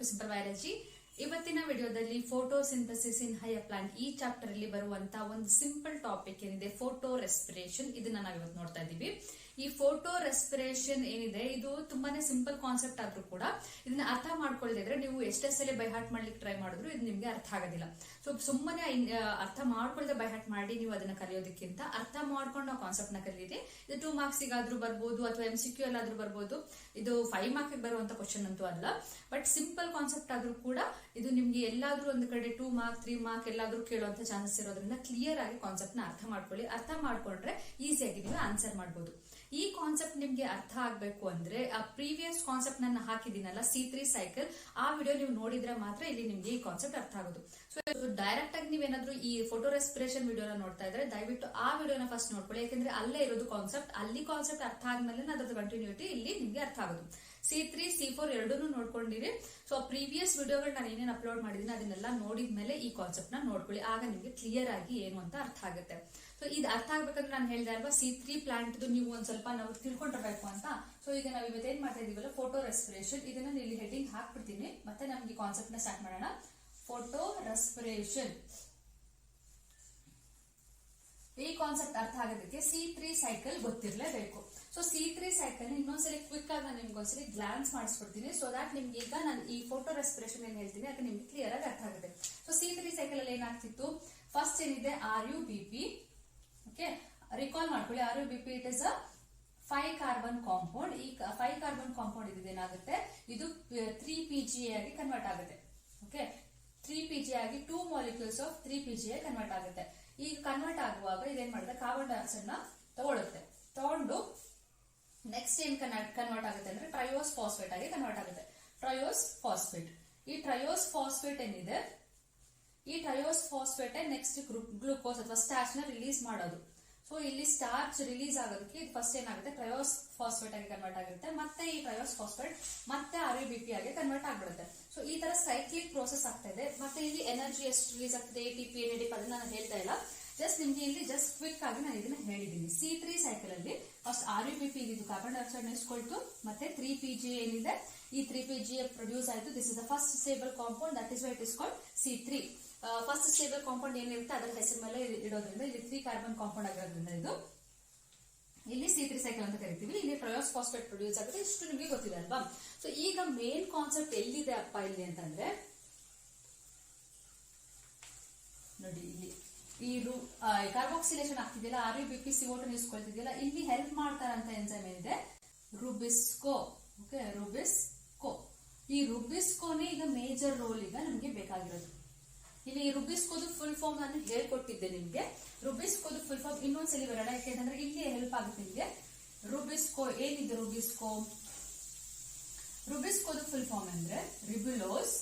To simple ಇವತ್ತಿನ ವಿಡಿಯೋದಲ್ಲಿ photosynthesis in higher plant ಈ ಚಾಪ್ಟರ್ ಅಲ್ಲಿ ಬರುವಂತಹ ಒಂದು ಸಿಂಪಲ್ ಟಾಪಿಕ್ ಏನಿದೆ ಫೋಟೋ ರೆಸ್ಪಿರೇಷನ್ ಇದನ್ನ ನಾವು ಇವತ್ತು ನೋಡ್ತಾ ಇದ್ದೀವಿ. ಈ ಫೋಟೋ ರೆಸ್ಪಿರೇಷನ್ ಏನಿದೆ, ಇದು ತುಂಬಾನೇ ಸಿಂಪಲ್ ಕಾನ್ಸೆಪ್ಟ್ ಆದ್ರೂ ಕೂಡ ಇದನ್ನ ಅರ್ಥ ಮಾಡ್ಕೊಳ್ಳದಿದ್ರೆ ನೀವು ಎಷ್ಟೇ ಸಲ ಬೈ ಹಾರ್ಟ್ ಮಾಡ್ಲಿಕ್ಕೆ ಟ್ರೈ ಮಾಡಿದ್ರು ಇದು ನಿಮ್ಗೆ ಅರ್ಥ ಆಗೋದಿಲ್ಲ. ಸೊ ಸುಮ್ಮನೆ ಅರ್ಥ ಮಾಡ್ಕೊಳ್ಳದೆ ಬೈ ಹಾರ್ಟ್ ಮಾಡಿ ನೀವು ಅದನ್ನ ಕಲಿಯೋದಕ್ಕಿಂತ ಅರ್ಥ ಮಾಡ್ಕೊಂಡು ನಾವು ಕಾನ್ಸೆಪ್ಟ್ನ ಕಲಿಯಿರಿ ಇದು ಟೂ ಮಾರ್ಕ್ಸ್ ಆದ್ರೂ ಬರ್ಬೋದು ಅಥವಾ ಎಂ ಸಿ ಕ್ಯೂ ಅಲ್ಲಾದ್ರೂ ಬರ್ಬೋದು. ಇದು ಫೈವ್ ಮಾರ್ಕ್ ಬರುವಂತ ಕ್ವಶನ್ ಅಂತೂ ಅಲ್ಲ. ಬಟ್ ಸಿಂಪಲ್ ಕಾನ್ಸೆಪ್ಟ್ ಆದ್ರೂ ಕೂಡ ಇದು ನಿಮ್ಗೆ ಎಲ್ಲಾದ್ರೂ ಒಂದು ಕಡೆ ಟೂ ಮಾರ್ಕ್ ತ್ರೀ ಮಾರ್ಕ್ ಎಲ್ಲಾದ್ರೂ ಕೇಳುವಂತ ಚಾನ್ಸಸ್ ಇರೋದ್ರಿಂದ ಕ್ಲಿಯರ್ ಆಗಿ ಕಾನ್ಸೆಪ್ಟ್ನ ಅರ್ಥ ಮಾಡ್ಕೊಳ್ಳಿ. ಅರ್ಥ ಮಾಡ್ಕೊಂಡ್ರೆ ಈಸಿಯಾಗಿ ನೀವು ಆನ್ಸರ್ ಮಾಡ್ಬೋದು. ಈ ಕಾನ್ಸೆಪ್ಟ್ ನಿಮ್ಗೆ ಅರ್ಥ ಆಗ್ಬೇಕು ಅಂದ್ರೆ, ಆ ಪ್ರೀವಿಯಸ್ ಕಾನ್ಸೆಪ್ಟ್ ನನ್ನ ಹಾಕಿದ್ದೀನಲ್ಲ ಸಿ ತ್ರೀ ಸೈಕಲ್ ಆ ವಿಡಿಯೋ ನೀವು ನೋಡಿದ್ರೆ ಮಾತ್ರ ಇಲ್ಲಿ ನಿಮ್ಗೆ ಈ ಕಾನ್ಸೆಪ್ಟ್ ಅರ್ಥ ಆಗೋದು. ಸೊ ಡೈರೆಕ್ಟ್ ಆಗಿ ನೀವೇನಾದ್ರೂ ಈ ಫೋಟೋ ರೆಸ್ಪಿರೇಷನ್ ವಿಡಿಯೋನ ನೋಡ್ತಾ ಇದ್ರೆ, ದಯವಿಟ್ಟು ಆ ವಿಡಿಯೋನ ಫಸ್ಟ್ ನೋಡ್ಕೊಳ್ಳಿ. ಯಾಕಂದ್ರೆ ಅಲ್ಲೇ ಇರೋದು ಕಾನ್ಸೆಪ್ಟ್ ಅಲ್ಲಿ ಕಾನ್ಸೆಪ್ಟ್ ಅರ್ಥ ಆದ್ಮೇಲೆ ಅದ್ರದ್ದು ಕಂಟಿನ್ಯೂಟಿ ಇಲ್ಲಿ ನಿಮ್ಗೆ ಅರ್ಥ ಆಗೋದು. ಸಿ ತ್ರೀ ಸಿ ಫೋರ್ ಎರಡೂ ನೋಡ್ಕೊಂಡಿರಿ. ಸೊ ಪ್ರೀವಿಯಸ್ ವಿಡಿಯೋಗಳು ನಾನು ಏನೇನು ಅಪ್ಲೋಡ್ ಮಾಡಿದ್ದೀನಿ ಅದನ್ನೆಲ್ಲ ನೋಡಿದ ಮೇಲೆ ಈ ಕಾನ್ಸೆಪ್ಟ್ನ ನೋಡ್ಕೊಳ್ಳಿ. ಆಗ ನಿಮಗೆ ಕ್ಲಿಯರ್ ಆಗಿ ಏನು ಅಂತ ಅರ್ಥ ಆಗುತ್ತೆ. ಸೊ ಇದು ಅರ್ಥ ಆಗ್ಬೇಕಂದ್ರೆ ನಾನು ಹೇಳ್ದೆ ಅಲ್ವಾ, ಸಿ ತ್ರೀ ಪ್ಲಾಂಟ್ ನೀವು ಒಂದ್ ಸ್ವಲ್ಪ ನಾವು ತಿಳ್ಕೊಂಡಿರ್ಬೇಕು ಅಂತ. ಸೊ ಈಗ ನಾವು ಇವತ್ತೇನ್ ಮಾಡ್ತಾ ಇದೀವಲ್ಲ ಫೋಟೋ ರೆಸ್ಪಿರೇಷನ್ ಇದನ್ನ ಇಲ್ಲಿ ಹೆಡ್ಡಿಂಗ್ ಹಾಕ್ಬಿಡ್ತೀನಿ. ಮತ್ತೆ ನಮ್ಗೆ ಕಾನ್ಸೆಪ್ಟ್ನ ಸ್ಟಾರ್ಟ್ ಮಾಡೋಣ. ಫೋಟೋ ರೆಸ್ಪಿರೇಷನ್ ಈ ಕಾನ್ಸೆಪ್ಟ್ ಅರ್ಥ ಆಗೋದಕ್ಕೆ ಸಿ ತ್ರೀ ಸೈಕಲ್ ಗೊತ್ತಿರಲೇಬೇಕು. ಸೊ ಸಿ ತ್ರೀ ಸೈಕಲ್ ಇನ್ನೊಂದ್ಸರಿ ಕ್ವಿಕ್ ಆಗಿ ನಾನು ನಿಮ್ಗೊಂದ್ಸರಿ ಗ್ಲಾನ್ಸ್ ಮಾಡಿಸ್ಬಿಡ್ತೀನಿ ಸೊ ದಾಟ್ ನಿಮ್ಗೆ ಈಗ ನಾನು ಈ ಫೋಟೋ ರೆಸ್ಪಿರೇಷನ್ ಏನ್ ಹೇಳ್ತೀನಿ ಅದು ನಿಮ್ಗೆ ಕ್ಲಿಯರ್ ಆಗಿ ಅರ್ಥ ಆಗುತ್ತೆ. ಸೊ ಸಿ ತ್ರೀ ಸೈಕಲ್ ಅಲ್ಲಿ ಏನಾಗ್ತಿತ್ತು? ಫಸ್ಟ್ ಏನಿದೆ? R U B P okay recall ಮಾಡ್ಕೊಳ್ಳಿ R U B P it is a five carbon compound ಈ ಫೈವ್ ಕಾರ್ಬನ್ ಕಾಂಪೌಂಡ್ ಇದು ಏನಾಗುತ್ತೆ? ಇದು ತ್ರೀ ಪಿ ಜಿ ಆಗಿ ಕನ್ವರ್ಟ್ ಆಗುತ್ತೆ. ಓಕೆ ತ್ರೀ ಪಿ ಜಿ ಆಗಿ two molecules of three P G convert ಆಗುತ್ತೆ. ಈಗ ಕನ್ವರ್ಟ್ ಆಗುವಾಗ ಇದೇನ್ ಮಾಡುತ್ತೆ? ಕಾರ್ಬನ್ ಡೈಆಕ್ಸೈಡ್ನ ತಗೊಳುತ್ತೆ. ತಗೊಂಡು ನೆಕ್ಸ್ಟ್ ಏನ್ ಕನ್ವರ್ಟ್ ಆಗುತ್ತೆ ಅಂದ್ರೆ ಟ್ರಯೋಸ್ ಫಾಸ್ಫೇಟ್ ಆಗಿ ಕನ್ವರ್ಟ್ ಆಗುತ್ತೆ. ಟ್ರಯೋಸ್ ಫಾಸ್ಫೇಟ್ ಈ ಟ್ರಯೋಸ್ ಫಾಸ್ಫೇಟ್ ಏನಿದೆ? ಈ ಟ್ರಯೋಸ್ ಫಾಸ್ಫೇಟ್ ನೆಕ್ಸ್ಟ್ ಗ್ಲೂಕೋಸ್ ಅಥವಾ ಸ್ಟಾರ್ಚ್ನ ರಿಲೀಸ್ ಮಾಡೋದು. ಸೊ ಇಲ್ಲಿ ಸ್ಟಾರ್ಚ್ ರಿಲೀಸ್ ಆಗೋದಕ್ಕೆ ಇದು ಫಸ್ಟ್ ಏನಾಗುತ್ತೆ? ಟ್ರಯೋಸ್ ಫಾಸ್ಫೇಟ್ ಆಗಿ ಕನ್ವರ್ಟ್ ಆಗುತ್ತೆ. ಮತ್ತೆ ಈ ಟ್ರಯೋಸ್ ಫಾಸ್ಫೇಟ್ ಮತ್ತೆ ಆರ್ ಬಿ ಪಿ ಆಗಿ ಕನ್ವರ್ಟ್ ಆಗ್ಬಿಡುತ್ತೆ. ಸೊ ಈ ತರ ಸೈಕ್ಲಿಕ್ ಪ್ರೋಸೆಸ್ ಆಗ್ತಾ ಇದೆ. ಮತ್ತೆ ಇಲ್ಲಿ ಎನರ್ಜಿ ಎಷ್ಟು ರಿಲೀಸ್ ಆಗ್ತದೆ? ಎ ಟಿ ಪಿ ಎನ್ ಅದನ್ನ ನಾನು ಹೇಳ್ತಾ ಇಲ್ಲ. ಜಸ್ಟ್ ನಿಮ್ಗೆ ಇಲ್ಲಿ ಜಸ್ಟ್ ಕ್ವಿಕ್ ಆಗಿ ನಾನು ಇದನ್ನ ಹೇಳಿದ್ದೀನಿ. ಸಿ ತ್ರೀ ಸೈಕಲ್ ಅಲ್ಲಿ first R U P P ಇದು ಕಾರ್ಬನ್ ಡೈಆಕ್ಸೈಡ್ ಇಸ್ಕೊಳ್ತು ಮತ್ತೆ ತ್ರೀ ಪಿ ಜಿ ಏನಿದೆ? ಈ ತ್ರೀ ಪಿ ಜಿ ಪ್ರೊಡ್ಯೂಸ್ ಆಯಿತು. This is the first stable compound that is why it is called C three first stable compound ಏನಿರುತ್ತೆ, ಅದರ ಹೆಸರು ಮೇಲೆ ಇಡೋದ್ರಿಂದ ಇಲ್ಲಿ ತ್ರೀ ಕಾರ್ಬನ್ ಕಾಂಪೌಂಡ್ ಆಗಿರೋದ್ರಿಂದ ಇದು. ಇಲ್ಲಿ ಸಿ ತ್ರೀ ಸೈಕಲ್ ಅಂತ ಕರಿತೀವಿ. ಇಲ್ಲಿ ಟ್ರಯೋಸ್ ಫಾಸ್ಫೇಟ್ ಪ್ರೊಡ್ಯೂಸ್ ಆಗುತ್ತೆ. ಇಷ್ಟು ನಿಮಗೆ ಗೊತ್ತಿದೆ ಅಲ್ವಾ? ಸೊ ಈಗ ಮೇನ್ ಕಾನ್ಸೆಪ್ಟ್ ಎಲ್ಲಿದೆ ಅಪ್ಪ ಇಲ್ಲಿ ಅಂತಂದ್ರೆ, ನೋಡಿ ಇಲ್ಲಿ. ಈ ರು carboxylation ಆಗ್ತಿದೆಯಲ್ಲ R U B P C ಓಟನ್ ಇಸ್ಕೊಳ್ತಿದೆಯಲ್ಲ ಇಲ್ಲಿ ಹೆಲ್ಪ್ ಮಾಡ್ತಾರಂತ ಎಂಜೈಮ್ ಇದೆ ರುಬಿಸ್ಕೋ ಓಕೆ ರುಬಿಸ್ಕೋ ಈ ರುಬಿಸ್ಕೋನೇ ಈಗ ಮೇಜರ್ ರೋಲ್ ಈಗ ನಮಗೆ ಬೇಕಾಗಿರೋದು. ಇಲ್ಲಿ ರುಬಿಸ್ಕೋದು ಫುಲ್ ಫಾರ್ಮ್ ನಾನು ಹೇಳ್ಕೊಟ್ಟಿದ್ದೆ ನಿಮ್ಗೆ. ರುಬಿಸ್ಕೋದು ಫುಲ್ ಫಾರ್ಮ್ ಇನ್ನೊಂದ್ಸಲಿ ಬರೋಣ ಯಾಕೆಂದ್ರೆ ಇಲ್ಲಿ ಹೆಲ್ಪ್ ಆಗುತ್ತೆ ನಿಮಗೆ. ರುಬಿಸ್ಕೋ ಏನಿದೆ ರುಬಿಸ್ಕೋ ರುಬಿಸ್ಕೋದು ಫುಲ್ ಫಾರ್ಮ್ ಅಂದ್ರೆ ರಿಬ್ಯುಲೋಸ್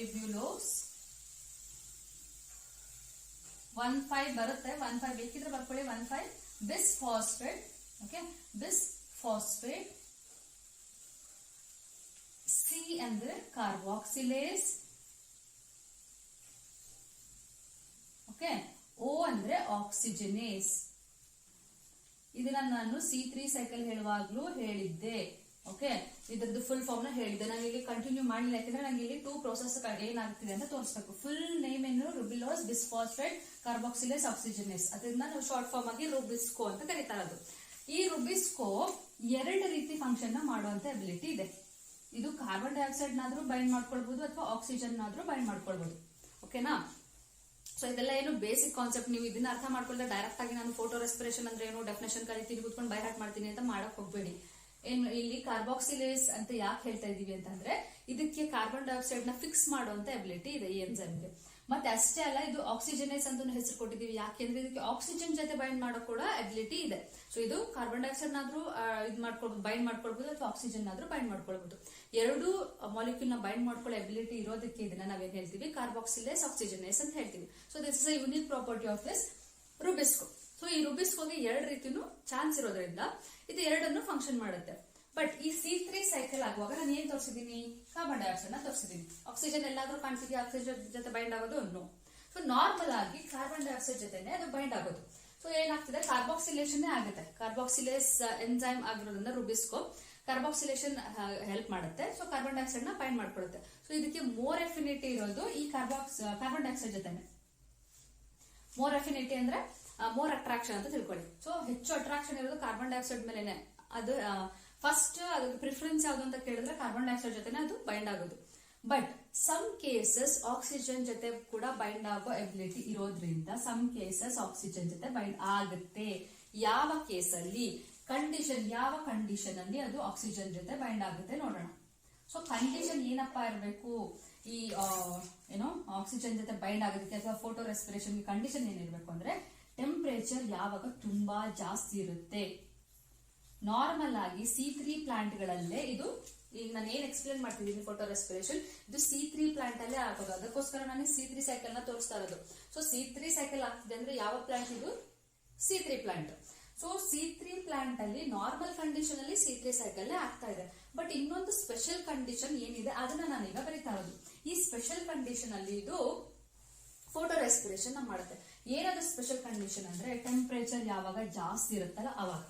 ರಿಬ್ಯುಲೋಸ್ ಒನ್ ಫೈವ್ ಬರುತ್ತೆ ಒನ್ ಫೈವ್ ಬೇಕಿದ್ರೆ ಬರ್ಕೊಳ್ಳಿ one five bis phosphate okay bis phosphate C ಅಂದ್ರೆ ಕಾರ್ಬಾಕ್ಸಿಲೇಸ್ ಓಕೆ ಓ ಅಂದ್ರೆ ಆಕ್ಸಿಜನೇಸ್ ಇದನ್ನ ನಾನು ಸಿ ತ್ರೀ ಸೈಕಲ್ ಹೇಳುವಾಗ್ಲೂ ಹೇಳಿದ್ದೆ. ಓಕೆ ಇದ್ರದ್ದು ಫುಲ್ ಫಾರ್ಮ್ನ ಹೇಳಿದೆ ನಾನು ಇಲ್ಲಿ ಕಂಟಿನ್ಯೂ ಮಾಡಿಲ್ಲ ಯಾಕಂದ್ರೆ ನಂಗೆ ಇಲ್ಲಿ ಟೂ ಪ್ರೋಸೆಸ್ ಏನಾಗ್ತಿದೆ ಅಂತ ತೋರಿಸ್ಬೇಕು. ಫುಲ್ ನೇಮ್ ಏನು? ರುಬಿಲೋಸ್ ಬಿಸ್ಫಾಸ್ಫೇಟ್ ಕಾರ್ಬಾಕ್ಸಿಲೇಸ್ ಆಕ್ಸಿಜನೇಸ್ ಅದರಿಂದ ನಾವು ಶಾರ್ಟ್ ಫಾರ್ಮ್ ಆಗಿ ರುಬಿಸ್ಕೋ ಅಂತ ಕರೀತಾ ಇರೋದು. ಈ ರುಬಿಸ್ಕೋ ಎರಡು ರೀತಿ ಫಂಕ್ಷನ್ನ ಮಾಡುವಂತ ಅಬಿಲಿಟಿ ಇದೆ. ಇದು ಕಾರ್ಬನ್ ಡೈಆಕ್ಸೈಡ್ ನಾದ್ರೂ ಬೈಂಡ್ ಮಾಡ್ಕೊಳ್ಬಹುದು ಅಥವಾ ಆಕ್ಸಿಜನ್ ನಾದ್ರೂ ಬೈಂಡ್ ಮಾಡ್ಕೊಳ್ಬಹುದು ಓಕೆನಾ ಸೊ ಇದೆಲ್ಲ ಏನು ಬೇಸಿಕ್ ಕಾನ್ಸೆಪ್ಟ್ ನೀವು ಇದನ್ನ ಅರ್ಥ ಮಾಡ್ಕೊಂಡ್ರೆ ಡೈರೆಕ್ಟ್ ಆಗಿ ನಾನು ಫೋಟೋ ರೆಸ್ಪಿರೇಷನ್ ಅಂದ್ರೆ ಏನು ಡೆಫಿನೇಷನ್ ಕಲಿತೀನಿ ಕೂತ್ಕೊಂಡು ಬೈ ಹಾಟ್ ಮಾಡ್ತೀನಿ ಅಂತ ಮಾಡಕ್ ಹೋಗ್ಬೇಡಿ. ಏನು ಇಲ್ಲಿ ಕಾರ್ಬಾಕ್ಸಿಲೇಸ್ ಅಂತ ಯಾಕೆ ಹೇಳ್ತಾ ಇದೀವಿ ಅಂತಂದ್ರೆ ಇದಕ್ಕೆ ಕಾರ್ಬನ್ ಡೈಆಕ್ಸೈಡ್ನ ಫಿಕ್ಸ್ ಮಾಡುವಂತ ಎಬಿಲಿಟಿ ಇದೆ ಈ ಎನ್ಸೈಮ್ಗೆ ಮತ್ತೆ ಅಷ್ಟೇ ಅಲ್ಲ, ಇದು ಆಕ್ಸಿಜನೇಸ್ ಅಂತ ಹೆಸರು ಕೊಟ್ಟಿದೀವಿ. ಯಾಕೆಂದ್ರೆ ಇದಕ್ಕೆ ಆಕ್ಸಿಜನ್ ಜೊತೆ ಬೈಂಡ್ ಮಾಡೋ ಕೂಡ ಎಬಿಲಿಟಿ ಇದೆ. ಸೊ ಇದು ಕಾರ್ಬನ್ ಡೈಆಕ್ಸೈಡ್ ನಾದ್ರೂ ಇದು ಮಾಡ್ಕೊಳ್ಬೋದು ಬೈಂಡ್ ಮಾಡ್ಕೊಳ್ಬಹುದು ಅಥವಾ ಆಕ್ಸಿಜನ್ ಆದ್ರೂ ಬೈಂಡ್ ಮಾಡ್ಕೊಳ್ಬಹುದು ಎರಡು ಮಾಲಿಕ್ಯೂಲ್ನ ಬೈಂಡ್ ಮಾಡ್ಕೊಳ್ಳೋ ಎಬಿಲಿಟಿ ಇರೋದಕ್ಕೆ ಇದನ್ನ ನಾವೇನ್ ಹೇಳ್ತೀವಿ? ಕಾರ್ಬಾಕ್ಸಿಲೇಸ್ ಆಕ್ಸಿಜನೇಸ್ ಅಂತ ಹೇಳ್ತೀವಿ. So this is a unique property of this rubisco so ಎರಡ್ ರೀತಿನೂ ಚಾನ್ಸ್ ಇರೋದ್ರಿಂದ ಇದು ಎರಡನ್ನು ಫಂಕ್ಷನ್ ಮಾಡುತ್ತೆ. ಬಟ್ ಈ ಸಿ ತ್ರೀ ಸೈಕಲ್ ಆಗುವಾಗ ನಾನು ಏನ್ ತೋರಿಸಿದೀನಿ? ಕಾರ್ಬನ್ ಡೈಆಕ್ಸೈಡ್ನ ತೋರಿಸಿದೀನಿ. ಆಕ್ಸಿಜನ್ ಎಲ್ಲಾದ್ರೂ ಕಾಣಿಸಿದ್ಯಾ ಆಕ್ಸಿಜನ್ ಜೊತೆ ಬೈಂಡ್ ಆಗೋದು? ನೋ ಸೊ ನಾರ್ಮಲ್ ಆಗಿ ಕಾರ್ಬನ್ ಡೈಆಕ್ಸೈಡ್ ಜೊತೆನೆ ಅದು ಬೈಂಡ್ ಆಗೋದು. ಸೊ ಏನಾಗ್ತದೆ? ಕಾರ್ಬಾಕ್ಸಿಲೇಷನ್ ಆಗುತ್ತೆ. ಕಾರ್ಬಾಕ್ಸಿಲೇಸ್ ಎನ್ಸೈಮ್ ಆಗಿರೋದ್ರಿಂದ ರುಬಿಸ್ಕೋ ಕಾರ್ಬಾಕ್ಸಿಲೇಷನ್ ಹೆಲ್ಪ್ ಮಾಡುತ್ತೆ. ಸೊ ಕಾರ್ಬನ್ ಡೈಆಕ್ಸೈಡ್ನ ಬೈಂಡ್ ಮಾಡ್ಕೊಳುತ್ತೆ. ಸೊ ಇದಕ್ಕೆ ಮೋರ್ ಎಫಿನಿಟಿ ಇರೋದು ಈ ಕಾರ್ಬಾಕ್ಸ್ ಕಾರ್ಬನ್ ಡೈಆಕ್ಸೈಡ್ ಜೊತೆನೆ. ಮೋರ್ ಎಫಿನಿಟಿ ಅಂದ್ರೆ ಮೋರ್ ಅಟ್ರಾಕ್ಷನ್ ಅಂತ ತಿಳ್ಕೊಳ್ಳಿ. ಸೊ ಹೆಚ್ಚು ಅಟ್ರಾಕ್ಷನ್ ಇರೋದು ಕಾರ್ಬನ್ ಡೈಆಕ್ಸೈಡ್ ಮೇಲೆನೆ. ಅದು ಫಸ್ಟ್ ಅದಕ್ಕೆ ಪ್ರಿಫರೆನ್ಸ್ ಯಾವುದು ಅಂತ ಕೇಳಿದ್ರೆ ಕಾರ್ಬನ್ ಡೈಆಕ್ಸೈಡ್ ಜೊತೆನೆ ಅದು ಬೈಂಡ್ ಆಗೋದು. ಬಟ್ ಸಮ್ ಕೇಸಸ್ ಆಕ್ಸಿಜನ್ ಜೊತೆ ಕೂಡ ಬೈಂಡ್ ಆಗೋ ಎಬಿಲಿಟಿ ಇರೋದ್ರಿಂದ ಸಮ್ ಕೇಸಸ್ ಆಕ್ಸಿಜನ್ ಜೊತೆ ಬೈಂಡ್ ಆಗುತ್ತೆ. ಯಾವ ಕೇಸಲ್ಲಿ? ಕಂಡೀಷನ್ ಯಾವ ಕಂಡೀಷನ್ ಅಲ್ಲಿ ಅದು ಆಕ್ಸಿಜನ್ ಜೊತೆ ಬೈಂಡ್ ಆಗುತ್ತೆ ನೋಡೋಣ. ಸೊ ಕಂಡೀಷನ್ ಏನಪ್ಪಾ ಇರಬೇಕು? ಈ ಏನೋ ಆಕ್ಸಿಜನ್ ಜೊತೆ ಬೈಂಡ್ ಆಗೋದಕ್ಕೆ ಅಥವಾ ಫೋಟೋ ರೆಸ್ಪಿರೇಷನ್ ಕಂಡೀಷನ್ ಏನಿರಬೇಕು ಅಂದ್ರೆ ಟೆಂಪರೇಚರ್ ಯಾವಾಗ ತುಂಬಾ ಜಾಸ್ತಿ ಇರುತ್ತೆ? ನಾರ್ಮಲ್ ಆಗಿ ಸಿ ತ್ರೀ ಪ್ಲಾಂಟ್ಗಳಲ್ಲೇ ಇದು, ಈಗ ನಾನು ಏನ್ ಎಕ್ಸ್ಪ್ಲೇನ್ ಮಾಡ್ತಿದ್ದೀನಿ ಫೋಟೋ ರೆಸ್ಪಿರೇಷನ್ ಇದು ಸಿ ತ್ರೀ ಪ್ಲಾಂಟ್ ಅಲ್ಲೇ ಆಗೋದು ಅದಕ್ಕೋಸ್ಕರ ನಾನು ಸಿ ತ್ರೀ ಸೈಕಲ್ನ ತೋರಿಸ್ತಾ ಇರೋದು. ಸೊ ಸಿ ತ್ರೀ ಸೈಕಲ್ ಆಗ್ತಿದೆ ಅಂದ್ರೆ ಯಾವ ಪ್ಲಾಂಟ್ ಇದು? C three plant so C three plant ಅಲ್ಲಿ ನಾರ್ಮಲ್ ಕಂಡೀಷನ್ ಅಲ್ಲಿ ಸಿ ತ್ರೀ ಸೈಕಲ್ ಆಗ್ತಾ ಇದೆ. ಬಟ್ ಇನ್ನೊಂದು ಸ್ಪೆಷಲ್ ಕಂಡೀಷನ್ ಏನಿದೆ, ಅದನ್ನ ನಾನೀಗ ಬರೀತಾ ಇರೋದು. ಈ ಸ್ಪೆಷಲ್ ಕಂಡೀಷನ್ ಅಲ್ಲಿ ಇದು ಫೋಟೋ ರೆಸ್ಪಿರೇಷನ್ ಮಾಡುತ್ತೆ. ಏನದು ಸ್ಪೆಷಲ್ ಕಂಡೀಷನ್ ಅಂದ್ರೆ ಟೆಂಪರೇಚರ್ ಯಾವಾಗ ಜಾಸ್ತಿ ಇರುತ್ತಲ್ಲ ಅವಾಗ.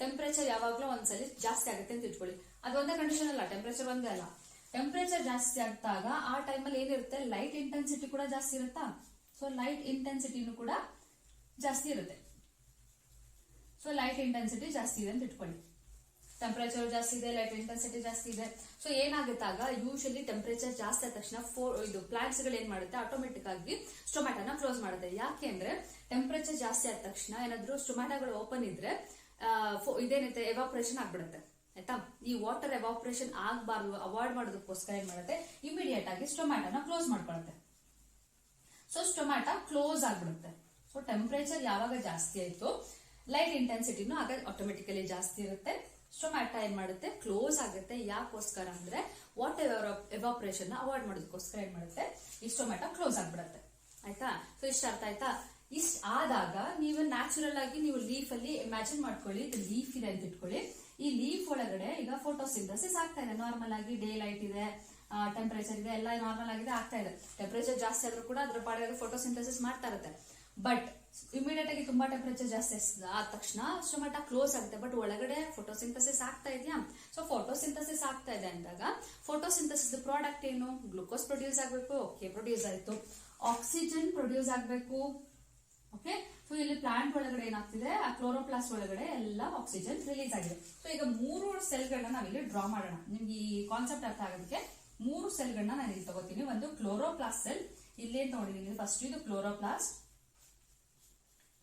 ಟೆಂಪರೇಚರ್ ಯಾವಾಗ್ಲೂ ಒಂದ್ಸಲಿ ಜಾಸ್ತಿ ಆಗುತ್ತೆ ಅಂತ ಇಟ್ಕೊಳ್ಳಿ. ಅದು ಒಂದೇ ಕಂಡೀಷನ್ ಅಲ್ಲ ಟೆಂಪರೇಚರ್ ಒಂದೇ ಅಲ್ಲ. ಟೆಂಪರೇಚರ್ ಜಾಸ್ತಿ ಆಗ್ತಾಗ ಆ ಟೈಮಲ್ಲಿ ಏನಿರುತ್ತೆ? ಲೈಟ್ ಇಂಟೆನ್ಸಿಟಿ ಕೂಡ ಜಾಸ್ತಿ ಇರುತ್ತಾ? ಸೊ ಲೈಟ್ ಇಂಟೆನ್ಸಿಟಿನೂ ಕೂಡ ಜಾಸ್ತಿ ಇರುತ್ತೆ. ಸೊ ಲೈಟ್ ಇಂಟೆನ್ಸಿಟಿ ಜಾಸ್ತಿ ಇದೆ ಅಂತ ಇಟ್ಕೊಳ್ಳಿ. ಟೆಂಪರೇಚರ್ ಜಾಸ್ತಿ ಇದೆ ಲೈಟ್ ಇಂಟೆನ್ಸಿಟಿ ಜಾಸ್ತಿ ಇದೆ. ಸೊ ಏನಾಗುತ್ತಾಗ ಯೂಶಲಿ ಟೆಂಪರೇಚರ್ ಜಾಸ್ತಿ ಆದ ತಕ್ಷಣ ಫೋ ಇದು ಪ್ಲಾಂಟ್ಸ್ಗಳು ಏನ್ ಮಾಡುತ್ತೆ ಆಟೋಮೆಟಿಕ್ ಆಗಿ ಸ್ಟೊಮ್ಯಾಟೋನ ಕ್ಲೋಸ್ ಮಾಡುತ್ತೆ. ಯಾಕೆ ಅಂದ್ರೆ ಟೆಂಪರೇಚರ್ ಜಾಸ್ತಿ ಆದ ತಕ್ಷಣ ಏನಾದ್ರು ಸ್ಟೊಮ್ಯಾಟೋಗಳು ಓಪನ್ ಇದ್ರೆ ಇದೇನೈತೆ ಎವಾಪರೇಷನ್ ಆಗ್ಬಿಡುತ್ತೆ. ಆಯ್ತಾ? ಈ ವಾಟರ್ ಎವಾಪರೇಷನ್ ಆಗಬಾರ್ದು ಅವಾಯ್ಡ್ ಮಾಡೋದಕ್ಕೋಸ್ಕರ ಏನ್ ಮಾಡುತ್ತೆ ಇಮಿಡಿಯೇಟ್ ಆಗಿ ಸ್ಟೊಮ್ಯಾಟೋನ ಕ್ಲೋಸ್ ಮಾಡ್ಕೊಳುತ್ತೆ ಸೊ ಸ್ಟೊಮ್ಯಾಟೊ ಕ್ಲೋಸ್ ಆಗ್ಬಿಡುತ್ತೆ. ಸೊ ಟೆಂಪರೇಚರ್ ಯಾವಾಗ ಜಾಸ್ತಿ ಆಯ್ತು ಲೈಟ್ ಇಂಟೆನ್ಸಿಟಿನೂ ಆಗ ಆಟೋಮೆಟಿಕಲಿ ಜಾಸ್ತಿ ಇರುತ್ತೆ. ಸ್ಟೊಮ್ಯಾಟೊ ಏನ್ ಮಾಡುತ್ತೆ? ಕ್ಲೋಸ್ ಆಗುತ್ತೆ. ಯಾಕೋಸ್ಕರ ಅಂದ್ರೆ ವಾಟರ್ ಎವಾಪರೇಷನ್ ಅವಾಯ್ಡ್ ಮಾಡೋದಕ್ಕೋಸ್ಕರ ಏನ್ ಮಾಡುತ್ತೆ? ಈ ಸ್ಟೊಮ್ಯಾಟೊ ಕ್ಲೋಸ್ ಆಗ್ಬಿಡುತ್ತೆ. ಆಯ್ತಾ? ಸೊ ಇಷ್ಟ ಅರ್ಥ ಆಯ್ತಾ? ಇಷ್ಟ ಆದಾಗ ನೀವು ನ್ಯಾಚುರಲ್ ಆಗಿ ನೀವು ಲೀಫ್ ಅಲ್ಲಿ ಇಮ್ಯಾಜಿನ್ ಮಾಡ್ಕೊಳ್ಳಿ. ಇದು ಲೀಫ್ ಇದೆ ಅಂತ ಇಟ್ಕೊಳ್ಳಿ. ಈ ಲೀಫ್ ಒಳಗಡೆ ಈಗ ಫೋಟೋಸಿಂಥಸಿಸ್ ಆಗ್ತಾ ಇದೆ. ನಾರ್ಮಲ್ ಆಗಿ ಡೇ ಲೈಟ್ ಇದೆ ಟೆಂಪರೇಚರ್ ಇದೆ, ಎಲ್ಲ ನಾರ್ಮಲ್ ಆಗಿದೆ, ಆಗ್ತಾ ಇದೆ. ಟೆಂಪರೇಚರ್ ಜಾಸ್ತಿ ಆದ್ರೂ ಕೂಡ ಅದ್ರ ಪಾಡಿಗೆ ಫೋಟೋಸಿಂಥಸಿಸ್ ಮಾಡ್ತಾ ಇರುತ್ತೆ. ಬಟ್ ಇಮಿಡಿಯೇಟ್ ಆಗಿ ತುಂಬಾ ಟೆಂಪರೇಚರ್ ಜಾಸ್ತಿ ಆದ ತಕ್ಷಣ ಸ್ಟೊಮೆಟಾ ಕ್ಲೋಸ್ ಆಗುತ್ತೆ ಬಟ್ ಒಳಗಡೆ ಫೋಟೋಸಿಂಥಸಿಸ್ ಆಗ್ತಾ ಇದೆಯಾ? ಸೊ ಫೋಟೋಸಿಂಥಸಿಸ್ ಆಗ್ತಾ ಇದೆ ಅಂದಾಗ ಫೋಟೋಸಿಂಥಸಿಸ್ ಪ್ರಾಡಕ್ಟ್ ಏನು? ಗ್ಲೂಕೋಸ್ ಪ್ರೊಡ್ಯೂಸ್ ಆಗಬೇಕು ಓಕೆ ಪ್ರೊಡ್ಯೂಸ್ ಆಯಿತು. ಆಕ್ಸಿಜನ್ ಪ್ರೊಡ್ಯೂಸ್ ಆಗಬೇಕು ಓಕೆ ಸೊ ಇಲ್ಲಿ ಪ್ಲಾಂಟ್ ಒಳಗಡೆ ಏನಾಗ್ತಿದೆ? ಆ ಕ್ಲೋರೋಪ್ಲಾಸ್ಟ್ ಒಳಗಡೆ ಎಲ್ಲ ಆಕ್ಸಿಜನ್ ರಿಲೀಸ್ ಆಗಿದೆ. ಸೊ ಈಗ ಮೂರು ಸೆಲ್ಗಳನ್ನ ನಾವಿಲ್ಲಿ ಡ್ರಾ ಮಾಡೋಣ. ನಿಮ್ಗೆ ಈ ಕಾನ್ಸೆಪ್ಟ್ ಅರ್ಥ ಆಗೋದಕ್ಕೆ ಮೂರು ಸೆಲ್ಗಳನ್ನ ನಾನು ಇಲ್ಲಿ ತಗೋತೀನಿ. ಒಂದು ಕ್ಲೋರೋಪ್ಲಾಸ್ಟ್ ಸೆಲ್ ಇಲ್ಲಿ ಅಂತ ನೋಡಿದೀನಿ ಫಸ್ಟ್ ಇದು ಕ್ಲೋರೋಪ್ಲಾಸ್ಟ್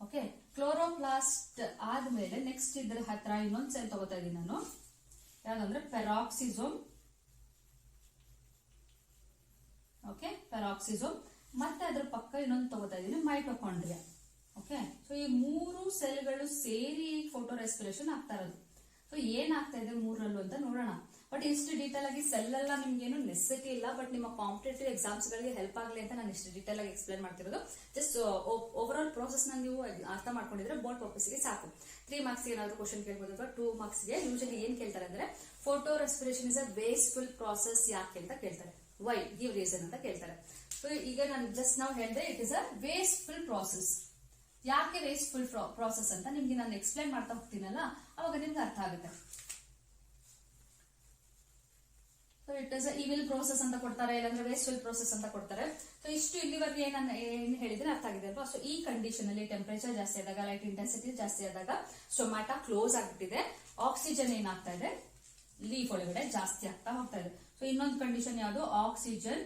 ಓಕೆ? ಕ್ಲೋರೋಪ್ಲಾಸ್ಟ್ ಆದ್ಮೇಲೆ ನೆಕ್ಸ್ಟ್ ಇದ್ರ ಹತ್ರ ಇನ್ನೊಂದ್ ಸೆಲ್ ತಗೋತಾ ಇದೀನಿ ನಾನು. ಯಾವ್ದಂದ್ರೆ ಪೆರಾಕ್ಸಿಸೋಮ್. ಓಕೆ? ಪೆರಾಕ್ಸಿಸೋಮ್. ಮತ್ತೆ ಅದ್ರ ಪಕ್ಕ ಇನ್ನೊಂದು ತಗೋತಾ ಇದೀನಿ ಮೈಟೊಕಾಂಡ್ರಿಯಾ. ಓಕೆ? ಸೊ ಈ ಮೂರು ಸೆಲ್ಗಳು ಸೇರಿ ಫೋಟೋ ರೆಸ್ಪಿರೇಷನ್ ಆಗ್ತಾ ಇರೋದು. ಸೊ ಏನಾಗ್ತಾ ಇದೆ ಮೂರಲ್ಲೂ ಅಂತ ನೋಡೋಣ. ಬಟ್ ಇಷ್ಟು ಡೀಟೇಲ್ ಆಗಿ ಸೆಲ್ ಎಲ್ಲ ನಿಮ್ಗೆ ಏನು ನೆಸೆಸಿಟಿ ಇಲ್ಲ. ಬಟ್ ನಿಮ್ಮ ಕಾಂಪಿಟೇಟಿವ್ ಎಕ್ಸಾಮ್ಸ್ ಗಳಿಗೆ ಹೆಲ್ಪ್ ಆಗಲಿ ಅಂತ ನಾನು ಇಷ್ಟು ಡೀಟೇಲ್ ಆಗಿ ಎಕ್ಸ್ಪ್ಲೇನ್ ಮಾಡ್ತಿರೋದು. ಜಸ್ಟ್ ಓವರ್ ಆಲ್ ಪ್ರೋಸೆಸ್ನ ನೀವು ಅರ್ಥ ಮಾಡ್ಕೊಂಡಿದ್ರೆ ಬೋರ್ಡ್ ಪರ್ಪಸ್ಗೆ ಸಾಕು. ತ್ರೀ ಮಾರ್ಕ್ಸ್ ಏನಾದ್ರು ಕ್ವಶನ್ ಕೇಳ್ಬೋದು ಅಥವಾ ಟೂ ಮಾರ್ಕ್ಸ್ಗೆ ಯೂಶಲಿ ಏನ್ ಕೇಳ್ತಾರೆ ಅಂದ್ರೆ photorespiration is a wasteful process ಯಾಕೆ ಅಂತ ಕೇಳ್ತಾರೆ. ವೈ ಗಿವ್ ರೀಸನ್ ಅಂತ ಕೇಳ್ತಾರೆ. ಸೊ ಈಗ ನಾನು ಜಸ್ಟ್ ನಾವು ಹೇಳಿದ್ರೆ it is a wasteful process ಯಾಕೆ ವೇಸ್ಟ್ಫುಲ್ ಪ್ರಾಸೆಸ್ ಅಂತ ನಿಮ್ಗೆ ನಾನು ಎಕ್ಸ್ಪ್ಲೈನ್ ಮಾಡ್ತಾ ಹೋಗ್ತೀನಲ್ಲ, ಅವಾಗ ನಿಮ್ಗೆ ಅರ್ಥ ಆಗುತ್ತೆ. So it is evil process ಅಂತ ಕೊಡ್ತಾರೆ, ಇಲ್ಲಾಂದ್ರೆ ವೇಸ್ಟ್ಫುಲ್ ಪ್ರೋಸೆಸ್ ಅಂತ ಕೊಡ್ತಾರೆ. ಸೊ ಇಷ್ಟು ಇಲ್ಲಿವರೆಗೆ ನಾನು ಏನು ಹೇಳಿದ್ರೆ ಅರ್ಥ ಆಗಿದೆ ಅಲ್ವಾ? ಸೊ ಈ ಕಂಡೀಷನ್ ಅಲ್ಲಿ ಟೆಂಪರೇಚರ್ ಜಾಸ್ತಿ ಆದಾಗ ಲೈಟ್ ಇಂಟೆನ್ಸಿಟಿ ಜಾಸ್ತಿ ಆದಾಗ ಸ್ಟೊಮ್ಯಾಟಾ ಕ್ಲೋಸ್ ಆಗ್ಬಿಟ್ಟಿದೆ. ಆಕ್ಸಿಜನ್ ಏನಾಗ್ತಾ ಇದೆ? ಲೀಫ್ ಒಳಗಡೆ ಜಾಸ್ತಿ ಆಗ್ತಾ ಹೋಗ್ತಾ ಇದೆ. ಸೊ ಇನ್ನೊಂದು ಕಂಡೀಷನ್ ಯಾವುದು? ಆಕ್ಸಿಜನ್